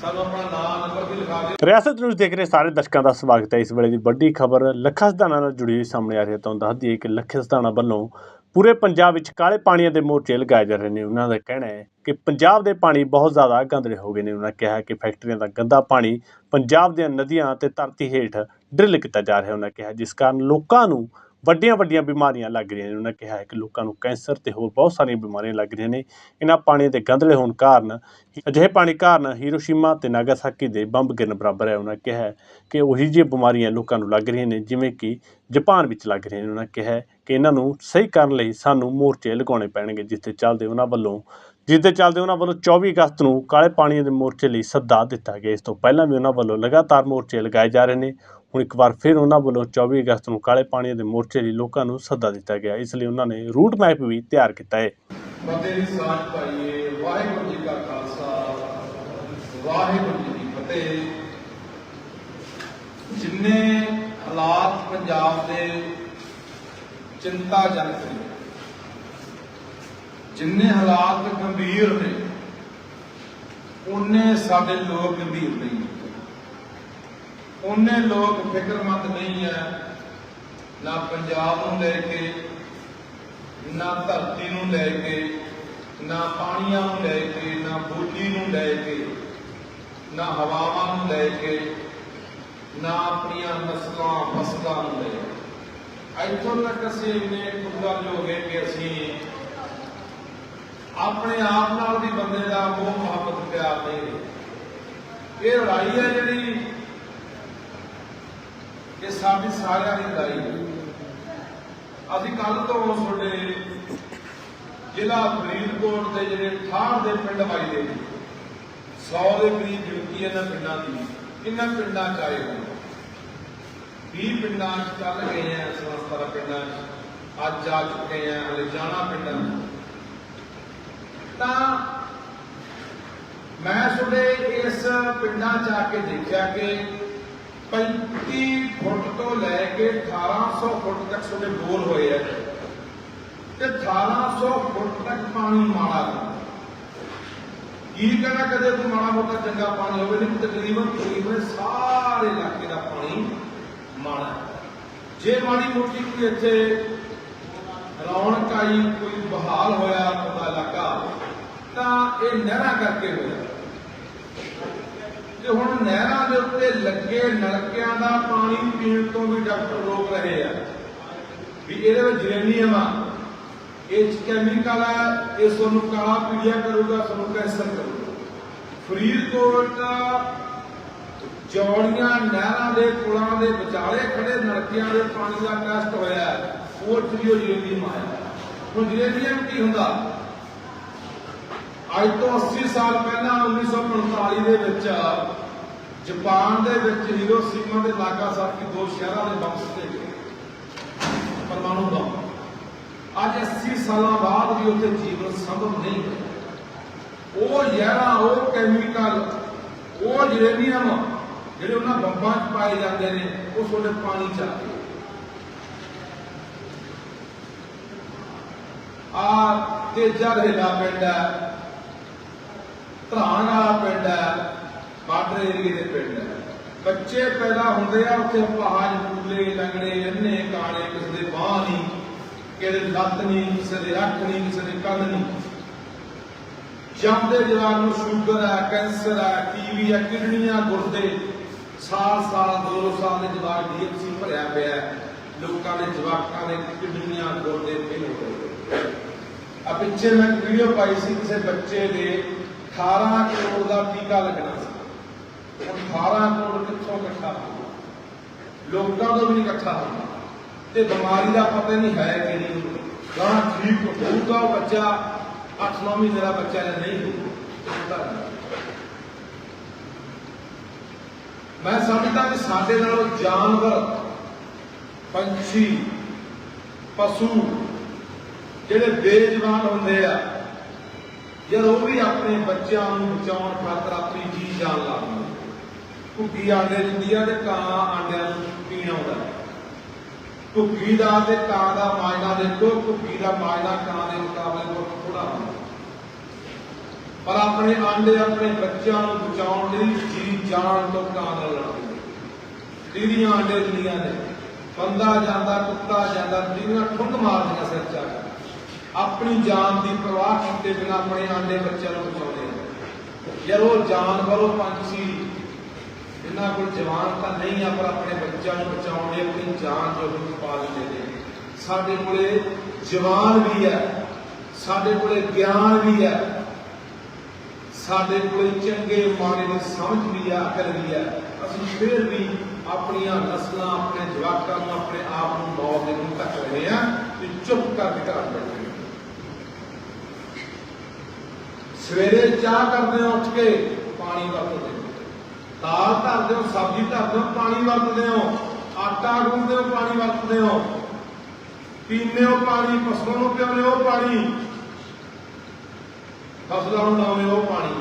ਸਾਨੂੰ ਆਪਣਾ ਨਾਮ ਨੰਬਰ ਵੀ ਲਿਖਾ ਦਿਓ। ਰਿਆਸਤ ਨਿਊਜ਼ ਦੇਖ ਰਹੇ ਸਾਰੇ ਦਰਸ਼ਕਾਂ ਦਾ ਸਵਾਗਤ ਹੈ। ਇਸ ਵੇਲੇ ਦੀ ਵੱਡੀ ਖਬਰ ਲੱਖਾ ਸਧਾਣਾ ਨਾਲ ਜੁੜੀ ਹੋਈ ਸਾਹਮਣੇ ਆ ਰਹੀ ਹੈ। ਤੁਹਾਨੂੰ ਦੱਸ ਦਈਏ ਕਿ ਲੱਖੇ ਸਧਾਣਾ ਵੱਲੋਂ ਪੂਰੇ ਪੰਜਾਬ ਵਿੱਚ ਕਾਲੇ ਪਾਣੀਆਂ ਦੇ ਮੋਰਚੇ ਲਗਾਏ ਜਾ ਰਹੇ ਨੇ। ਉਹਨਾਂ ਦਾ ਕਹਿਣਾ ਹੈ ਕਿ ਪੰਜਾਬ ਦੇ ਪਾਣੀ ਬਹੁਤ ਜ਼ਿਆਦਾ ਗੰਦਲੇ ਹੋ ਗਏ ਨੇ। ਉਹਨਾਂ ਕਿਹਾ ਕਿ ਫੈਕਟਰੀਆਂ ਦਾ ਗੰਦਾ ਪਾਣੀ ਪੰਜਾਬ ਦੀਆਂ ਨਦੀਆਂ ਅਤੇ ਧਰਤੀ ਹੇਠ ਡਰਿਲ ਕੀਤਾ ਜਾ ਰਿਹਾ ਉਹਨਾਂ ਕਿਹਾ ਜਿਸ ਕਾਰਨ ਲੋਕਾਂ ਨੂੰ ਵੱਡੀਆਂ ਵੱਡੀਆਂ ਬਿਮਾਰੀਆਂ ਲੱਗ ਰਹੀਆਂ ਨੇ। ਉਹਨਾਂ ਕਿਹਾ ਹੈ ਕਿ ਲੋਕਾਂ ਨੂੰ ਕੈਂਸਰ ਤੇ ਹੋਰ ਬਹੁਤ ਸਾਰੀਆਂ ਬਿਮਾਰੀਆਂ ਲੱਗ ਰਹੀਆਂ ਨੇ। ਇਹਨਾਂ ਪਾਣੀ ਦੇ ਗੰਧਲੇ ਹੋਣ ਕਾਰਨ ਅਜਿਹੇ ਪਾਣੀ ਕਾਰਨ ਹੀਰੋਸ਼ੀਮਾ ਤੇ ਨਾਗਾਸਾਕੀ ਦੇ ਬੰਬ ਗਿਰਨ ਬਰਾਬਰ ਹੈ। ਉਹਨਾਂ ਕਿਹਾ ਕਿ ਉਹੀ ਜਿਹੀਆਂ ਬਿਮਾਰੀਆਂ ਲੋਕਾਂ ਨੂੰ ਲੱਗ ਰਹੀਆਂ ਨੇ, ਜਿਵੇਂ ਕਿ ਜਾਪਾਨ ਵਿੱਚ ਲੱਗ ਰਹੀਆਂ ਨੇ। ਉਹਨਾਂ ਕਿਹਾ ਕਿ ਇਹਨਾਂ ਨੂੰ ਸਹੀ ਕਰਨ ਲਈ ਸਾਨੂੰ ਮੋਰਚੇ ਲਗਾਉਣੇ ਪੈਣਗੇ, ਜਿਸ ਦੇ ਚੱਲਦੇ ਉਹਨਾਂ ਵੱਲੋਂ, ਜਿਸ ਦੇ ਚੱਲਦੇ ਉਹਨਾਂ ਵੱਲੋਂ 24 ਅਗਸਤ ਨੂੰ ਕਾਲੇ ਪਾਣੀ ਦੇ ਮੋਰਚੇ ਲਈ ਸੱਦਾ ਦਿੱਤਾ ਗਿਆ। ਇਸ ਤੋਂ ਪਹਿਲਾਂ ਵੀ ਉਹਨਾਂ ਵੱਲੋਂ ਲਗਾਤਾਰ ਮੋਰਚੇ ਲਗਾਏ ਜਾ ਰਹੇ ਨੇ। ਹੁਣ ਇੱਕ ਵਾਰ ਫਿਰ ਉਹਨਾਂ ਵੱਲੋਂ 24 ਅਗਸਤ ਨੂੰ ਕਾਲੇ ਪਾਣੀ ਦੇ ਮੋਰਚੇ ਲਈ ਲੋਕਾਂ ਨੂੰ ਸੱਦਾ ਦਿੱਤਾ ਗਿਆ। ਇਸ ਲਈ ਉਹਨਾਂ ਨੇ ਰੂਟ ਮੈਪ ਵੀ ਤਿਆਰ ਕੀਤਾ ਹੈ ਫਤਿਹ ਦੀ ਸਾਂਝ ਪਾਈਏ, ਵਾਹਿਗੁਰੂ ਜੀ ਕਾ ਖਾਲਸਾ, ਵਾਹਿਗੁਰੂ ਜੀ ਕੀ ਫਤਿਹ। ਜਿੰਨੇ ਹਾਲਾਤ ਪੰਜਾਬ ਦੇ ਚਿੰਤਾਜਨਕ ਨੇ, ਜਿੰਨੇ ਹਾਲਾਤ ਗੰਭੀਰ ਨੇ, ਉਹਨੇ ਸਾਡੇ ਲੋਕ ਗੰਭੀਰ ਨਹੀਂ। ਉਹਨੇ ਲੋਕ ਫਿਕਰਮੰਦ ਨਹੀਂ ਹੈ ਨਾ ਪੰਜਾਬ ਨੂੰ ਲੈ ਕੇ, ਨਾ ਧਰਤੀ ਨੂੰ ਲੈ ਕੇ, ਨਾ ਪਾਣੀਆਂ ਨੂੰ ਲੈ ਕੇ, ਨਾ ਬੋਲੀ ਨੂੰ ਲੈ ਕੇ, ਨਾ ਹਵਾਵਾਂ ਨੂੰ ਲੈ ਕੇ, ਨਾ ਆਪਣੀਆਂ ਨਸਲਾਂ ਫਸਲਾਂ ਨੂੰ ਲੈ ਕੇ। ਇੱਥੋਂ ਤੱਕ ਅਸੀਂ ਇੰਨੇ ਖੁਦਗਰਜ ਹੋ ਗਏ ਕਿ ਅਸੀਂ ਆਪਣੇ ਆਪ ਨਾਲ ਵੀ ਬੰਦੇ ਦਾ ਮੋਹ ਮੁਹੱਬਤ ਪਿਆਰ ਨਹੀਂ ਇਹ ਲੜਾਈ ਹੈ ਜਿਹੜੀ ਇਹ ਸਾਡੀ ਸਾਰਿਆਂ ਦੀ ਲੜਾਈ ਹੈ। ਅਸੀਂ ਕੱਲ ਤੋਂ ਤੁਹਾਡੇ ਜ਼ਿਲ੍ਹਾ ਫਰੀਦਕੋਟ ਦੇ ਜਿਹੜੇ ਠਾੜ ਦੇ ਪਿੰਡ ਵਜਦੇ ਨੇ 100 ਦੇ ਕਰੀਬ ਗਿਣਤੀ ਇਹਨਾਂ ਪਿੰਡਾਂ ਦੀ ਇਹਨਾਂ ਪਿੰਡਾਂ ਚ ਆਏ ਹੋਏ 20 ਪਿੰਡਾਂ ਚ ਚੱਲ ਗਏ ਆ ਸੰਸਥਾ ਪਿੰਡਾਂ ਅੱਜ ਆ ਚੁੱਕੇ ਆ, ਹਲੇ ਜਾਣਾ ਪਿੰਡਾਂ ਤਾਂ ਮੈਂ ਤੁਹਾਡੇ ਇਸ ਪਿੰਡਾਂ ਚ ਆ ਕੇ ਦੇਖਿਆ ਕਿ 35 ਫੁੱਟ ਤੋਂ ਲੈ ਕੇ 1800 ਫੁੱਟ ਤੱਕ ਤੁਹਾਡੇ ਬੋਰ ਹੋਏ ਆ। ਤੇ 1800 ਫੁੱਟ ਤੱਕ ਪਾਣੀ ਮਾੜਾ ਕੀ ਕਹਿੰਦਾ ਕਦੇ ਕੋਈ ਮਾੜਾ ਮੋਟਾ ਚੰਗਾ ਪਾਣੀ ਹੋਵੇ ਨਹੀਂ ਤਕਰੀਬਨ ਤਕਰੀਬਨ ਸਾਰੇ ਇਲਾਕੇ ਦਾ ਪਾਣੀ ਮਾੜਾ ਜੇ ਮਾੜੀ ਮੋਟੀ ਕੋਈ ਇੱਥੇ ਰੌਣਕ ਆਈ, ਕੋਈ ਬਹਾਲ ਹੋਇਆ ਪਤਾ ਇਲਾਕਾ, ਤਾਂ ਇਹ ਨਹਿਰਾਂ ਕਰਕੇ ਹੋਇਆ। ਤੇ ਹੁਣ ਨਹਿਰਾਂ ਦੇ ਉੱਤੇ ਲੱਗੇ ਨਲਕਿਆਂ ਦਾ ਪਾਣੀ ਪੀਣ ਤੋਂ ਵੀ ਡਾਕਟਰ ਰੋਕ ਰਹੇ ਆ। ਵੀ ਇਹਦੇ ਵਿੱਚ ਜਰੇਨੀਅਮ ਆ। ਇਹ ਕੈਮੀਕਲ ਆ, ਇਹ ਤੁਹਾਨੂੰ ਕਾਲਾ ਪੀੜਿਆ ਕਰੂਗਾ, ਤੁਹਾਨੂੰ ਕੈਂਸਰ ਕਰੂਗਾ। ਫਰੀਦਕੋਟ ਜੌੜੀਆਂ ਨਹਿਰਾਂ ਦੇ ਪੁਲਾਂ ਦੇ ਵਿਚਾਲੇ ਖੜੇ ਨਲਕਿਆਂ ਦੇ ਪਾਣੀ ਦਾ ਟੈਸਟ ਹੋਇਆ। ਉਹ 'ਚ ਵੀ ਉਹ ਜਰੇਨੀਅਮ ਆਇਆ। ਹੁਣ ਜਰੇਨੀਅਮ ਕੀ ਹੁੰਦਾ? ਅੱਜ ਤੋਂ 80 ਸਾਲ ਪਹਿਲਾਂ 1945 ਦੇ ਵਿੱਚ ਜਾਪਾਨ ਦੇ ਵਿੱਚ ਹੀਰੋਸ਼ੀਮਾ ਦੇ ਨਾਗਾਸਾਕੀ ਦੋ ਸ਼ਹਿਰਾਂ ਦੇ ਬੰਬ ਸੁੱਟੇ ਗਏ। ਪਰਮਾਣੂ ਬੰਬ। ਅੱਜ 80 ਸਾਲਾਂ ਬਾਅਦ ਵੀ ਉੱਥੇ ਜੀਵਨ ਸੰਭਵ ਨਹੀਂ ਹੈ ਉਹ ਜ਼ਹਿਰਾਂ ਉਹ ਕੈਮੀਕਲ, ਉਹ ਯੂਰੇਨੀਅਮ ਜਿਹੜੇ ਉਹਨਾਂ ਬੰਬਾਂ 'ਚ ਪਾਏ ਜਾਂਦੇ ਨੇ, ਉਹ ਤੁਹਾਡੇ ਪਾਣੀ 'ਚ ਆਉਂਦੇ ਆ ਤੇਜਾ ਰੇਲਾ ਪਿੰਡ ਹੈ। ਧਰਾਣ ਵਾਲਾ ਪਿੰਡ ਹੈ, ਬਾਰਡਰ ਏਰੀਏ ਦੇ ਪਿੰਡ ਹੈ। ਬੱਚੇ ਪੈਦਾ ਹੁੰਦੇ ਆ ਉੱਥੇ ਪਹਾੜ, ਪੂਲੇ, ਲੰਗੜੇ ਅੰਨੇ ਕਾਲੇ, ਕਿਸੇ ਦੇ ਬਾਹ ਨਹੀਂ, ਕਿਸੇ ਦੇ ਲੱਤ ਨਹੀਂ, ਕਿਸੇ ਦੇ ਅੱਖ ਨਹੀਂ, ਕਿਸੇ ਦੇ ਕੰਨ ਨਹੀਂ। ਜਾਂਦੇ ਜਵਾਨ ਨੂੰ ਸ਼ੂਗਰ ਹੈ, ਕੈਂਸਰ ਹੈ ਟੀਵੀ ਹੈ, ਕਿਡਨੀਆਂ ਗੁਰਦੇ। ਸਾਲ ਸਾਲ, ਦੋ ਦੋ ਸਾਲ ਦੇ ਜਵਾਕ ਡੀਐਮਸੀ ਭਰਿਆ ਪਿਆ ਲੋਕਾਂ ਦੇ ਜਵਾਕਾਂ ਦੇ ਕਿਡਨੀਆਂ ਗੁਰਦੇ ਫੇਲ ਹੋ ਗਏ। ਆ ਪਿੱਛੇ ਮੈਂ ਵੀਡੀਓ ਪਾਈ ਸੀ ਕਿਸੇ ਬੱਚੇ ਦੇ 18 ਕਰੋੜ ਦਾ ਟੀਕਾ ਲੱਗਣਾ ਸੀ। ਹੁਣ 18 ਕਰੋੜ ਕਿੱਥੋਂ ਇਕੱਠਾ ਲੋਕਾਂ ਤੋਂ ਵੀ ਇਕੱਠਾ ਤੇ ਬਿਮਾਰੀ ਦਾ ਪਤਾ ਨਹੀਂ ਹੈ ਕਿ ਨਹੀਂ ਗਾਂ ਠੀਕ ਹੋਊਗਾ ਬੱਚਾ 8-9 ਮਹੀਨੇ ਦਾ ਬੱਚਾ ਜਾਂ ਨਹੀਂ ਹੋਊਗਾ। ਮੈਂ ਸਮਝਦਾ ਕਿ ਸਾਡੇ ਨਾਲੋਂ ਜਾਨਵਰ, ਪੰਛੀ, ਪਸ਼ੂ ਜਿਹੜੇ ਬੇਜਵਾਨ ਹੁੰਦੇ ਆ ਯਾਰ ਉਹ ਵੀ ਆਪਣੇ ਬੱਚਿਆਂ ਨੂੰ ਬਚਾਉਣ ਖਾਤਰ ਆਪਣੀ ਜੀ ਜਾਨ ਲਾ ਦਿੰਦੇ ਘੁੱਗੀ ਦਿੰਦੀ ਆ ਤੇ ਕਾਂ ਆਂਡਿਆਂ ਨੂੰ ਪੀਣ ਆਉਂਦਾ ਘੁੱਗੀ ਦਾ ਤੇ ਕਾਂ ਦਾ ਮਾਇਨਾ ਦੇਖੋ ਘੁੱਗੀ ਦਾ ਮਾਇਨਾ ਕਾਂ ਦੇ ਮੁਕਾਬਲੇ ਬਹੁਤ ਥੋੜਾ ਹੁੰਦਾ ਪਰ ਆਪਣੇ ਆਂਡੇ ਆਪਣੇ ਬੱਚਿਆਂ ਨੂੰ ਬਚਾਉਣ ਲਈ ਜੀ ਜਾਨ ਤੋਂ ਕਾਂ ਨਾਲ ਲੜਦੇ ਦੀਦੀਆਂ ਆਂਡੇ ਦਿੰਦੀਆਂ ਨੇ, ਬੰਦਾ ਜਾਂਦਾ, ਕੁੱਤਾ ਜਾਂਦਾ ਦੀਦੀਆਂ ਠੁੰਡ ਮਾਰਦੀਆਂ ਸਿਰ ਚ ਆਪਣੀ ਜਾਨ ਦੀ ਪਰਵਾਹ ਕੀਤੇ ਬਿਨਾਂ ਆਪਣੇ ਆਂਡੇ ਬੱਚਿਆਂ ਨੂੰ ਬਚਾਉਂਦੇ ਆ। ਯਾਰ ਉਹ ਜਾਨਵਰ ਪੰਛੀ ਇਹਨਾਂ ਕੋਲ ਜਵਾਨ ਤਾਂ ਨਹੀਂ ਆ, ਪਰ ਆਪਣੇ ਬੱਚਿਆਂ ਨੂੰ ਬਚਾਉਣ ਲਈ ਆਪਣੀ ਜਾਨ ਜੋ ਪਾ ਦਿੰਦੇ ਨੇ। ਸਾਡੇ ਕੋਲੇ ਜਵਾਨ ਵੀ ਹੈ। ਸਾਡੇ ਕੋਲੇ ਗਿਆਨ ਵੀ ਹੈ। ਸਾਡੇ ਕੋਲੇ ਚੰਗੇ ਮਾੜੇ ਦੀ ਸਮਝ ਵੀ ਆ, ਅਕਲ ਵੀ ਹੈ। ਅਸੀਂ ਫਿਰ ਵੀ ਆਪਣੀਆਂ ਨਸਲਾਂ, ਆਪਣੇ ਜਵਾਕਾਂ ਨੂੰ, ਆਪਣੇ ਆਪ ਨੂੰ ਮੌਤ ਦੇ ਮੂੰਹ ਤੱਕ ਰਹੇ ਆ ਤੇ ਚੁੱਪ ਕਰਕੇ ਘਰ ਬੈਠੇ ਹਾਂ। ਸਵੇਰੇ ਚਾਹ ਕਰਦੇ ਹੋ, ਉੱਠ ਕੇ ਪਾਣੀ ਵਰਤਦੇ ਹੋ। ਦਾਲ ਧਰਦੇ ਹੋ, ਸਬਜ਼ੀ ਧਰਦੇ ਹੋ, ਪਾਣੀ ਵਰਤਦੇ ਹੋ। ਆਟਾ ਗੁੰਨਦੇ ਹੋ, ਪਾਣੀ ਵਰਤਦੇ ਹੋ। ਪੀਂਦੇ ਹੋ ਪਾਣੀ ਪਸ਼ੂਆਂ ਨੂੰ ਪਿਆਉਂਦੇ ਹੋ ਪਾਣੀ। ਫਸਲਾਂ ਨੂੰ ਲਾਉਂਦੇ ਹੋ ਪਾਣੀ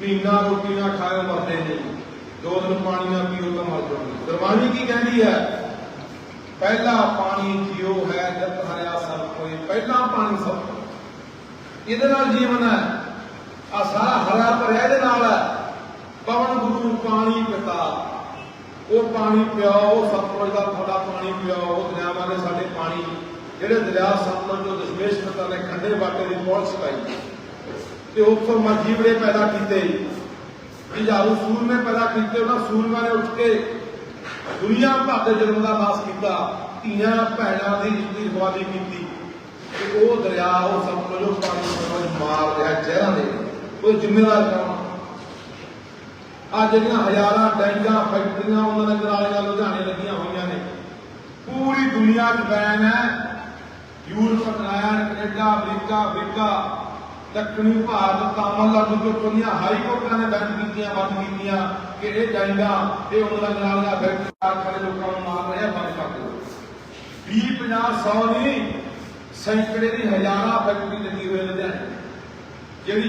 ਪੀਣਾ। ਰੋਟੀ ਨਾ ਖਾਓ ਮਰਦੇ ਨਹੀਂ। ਦੋ ਦਿਨ ਪਾਣੀ ਨਾ ਪੀਓ ਤਾਂ ਮਰ ਜਾਓਗੇ। ਗੁਰਬਾਣੀ ਕੀ ਕਹਿੰਦੀ ਹੈ? ਪਹਿਲਾ ਪਾਣੀ ਜੀਓ ਹੈ ਜਤ ਹਰਿਆ ਸਭ ਕੋਈ ਪਹਿਲਾ ਪਾਣੀ ਸਭ ਤੋਂ ਇਹਦੇ ਨਾਲ ਜੀਵਨ ਹੈ। ਆ ਸਾਰਾ ਹਰਾ ਭਰਿਆ ਇਹਦੇ ਨਾਲ ਹੈ। ਪਵਨ ਗੁਰੂ ਪਾਣੀ ਪਿਤਾ। ਉਹ ਪਾਣੀ ਪਿਆਓ, ਉਹ ਸਤਲੁਜ ਦਾ ਤੁਹਾਡਾ ਪਾਣੀ ਪਿਆਓ, ਉਹ ਦਰਿਆਵਾਂ ਦੇ ਸਾਡੇ ਪਾਣੀ। ਜਿਹੜੇ ਦਰਿਆ ਸਤਲੁਜ ਜੋ ਦਸ਼ਮੇਸ਼ ਪਿਤਾ ਨੇ ਖੰਡੇ ਬਾਟੇ ਦੀ ਪਹੁੰਚ ਸਿਖਾਈ ਤੇ ਉੱਥੋਂ ਮਜੀਬੜੇ ਪੈਦਾ ਕੀਤੇ। ਹਜ਼ਾਰੂ ਸੂਰਮੇ ਪੈਦਾ ਕੀਤੇ, ਉਹਨਾਂ ਸੂਰਮਾ ਨੇ ਉੱਠ ਕੇ ਦੁਨੀਆ ਭਰ ਦੇ ਜਨਮ ਦਾ ਨਾਸ ਕੀਤਾ। ਧੀਆਂ, ਭੈਣਾਂ ਦੀ ਇੱਜ਼ਤ ਦੀ ਕੀਤੀ। ਤੇ ਉਹ ਦਰਿਆ, ਉਹ ਸਭ ਉਹ ਪਾਣੀ ਸਮਝ ਮਾਰ ਰਿਹਾ ਜ਼ਹਿਰਾਂ ਦੇ ਉਹ ਜ਼ਿੰਮੇਵਾਰ ਕੌਣ? ਆ ਜਿਹੜੀਆਂ ਹਜ਼ਾਰਾਂ ਟੈਂਕਾਂ, ਫੈਕਟਰੀਆਂ, ਉਹਨਾਂ ਦੇ ਨਾਲੀਆਂ ਲੁਧਿਆਣੇ ਲੱਗੀਆਂ ਹੋਈਆਂ ਨੇ। ਪੂਰੀ ਦੁਨੀਆ 'ਚ ਬੈਨ ਹੈ। Europe, England, Canada, America, Africa, ਦੱਖਣੀ ਭਾਰਤ, ਤਾਮਿਲਨਾਡੂ ਤੋਂ ਦੁਨੀਆ ਹਾਈ ਕੋਰਟਾਂ ਨੇ ਬੈਨ ਕੀਤੀਆਂ, ਬੰਦ ਕੀਤੀਆਂ ਕਿ ਇਹ ਟੈਂਕਾਂ, ਇਹ ਉਹਨਾਂ ਦੇ ਨਾਲੀਆਂ ਫੈਕਟਰੀ ਕਾਰਖਾਨੇ ਲੋਕਾਂ ਨੂੰ ਮਾਰ ਰਿਹਾ ਬੰਦ ਕਰ ਦਿਓ। 20 50 100 ਨਹੀਂ ਸੈਂਕੜੇ ਦੀ ਹਜ਼ਾਰਾਂ ਫੈਕਟਰੀ ਲੱਗੀ ਹੋਈ ਲੁਧਿਆਣੇ।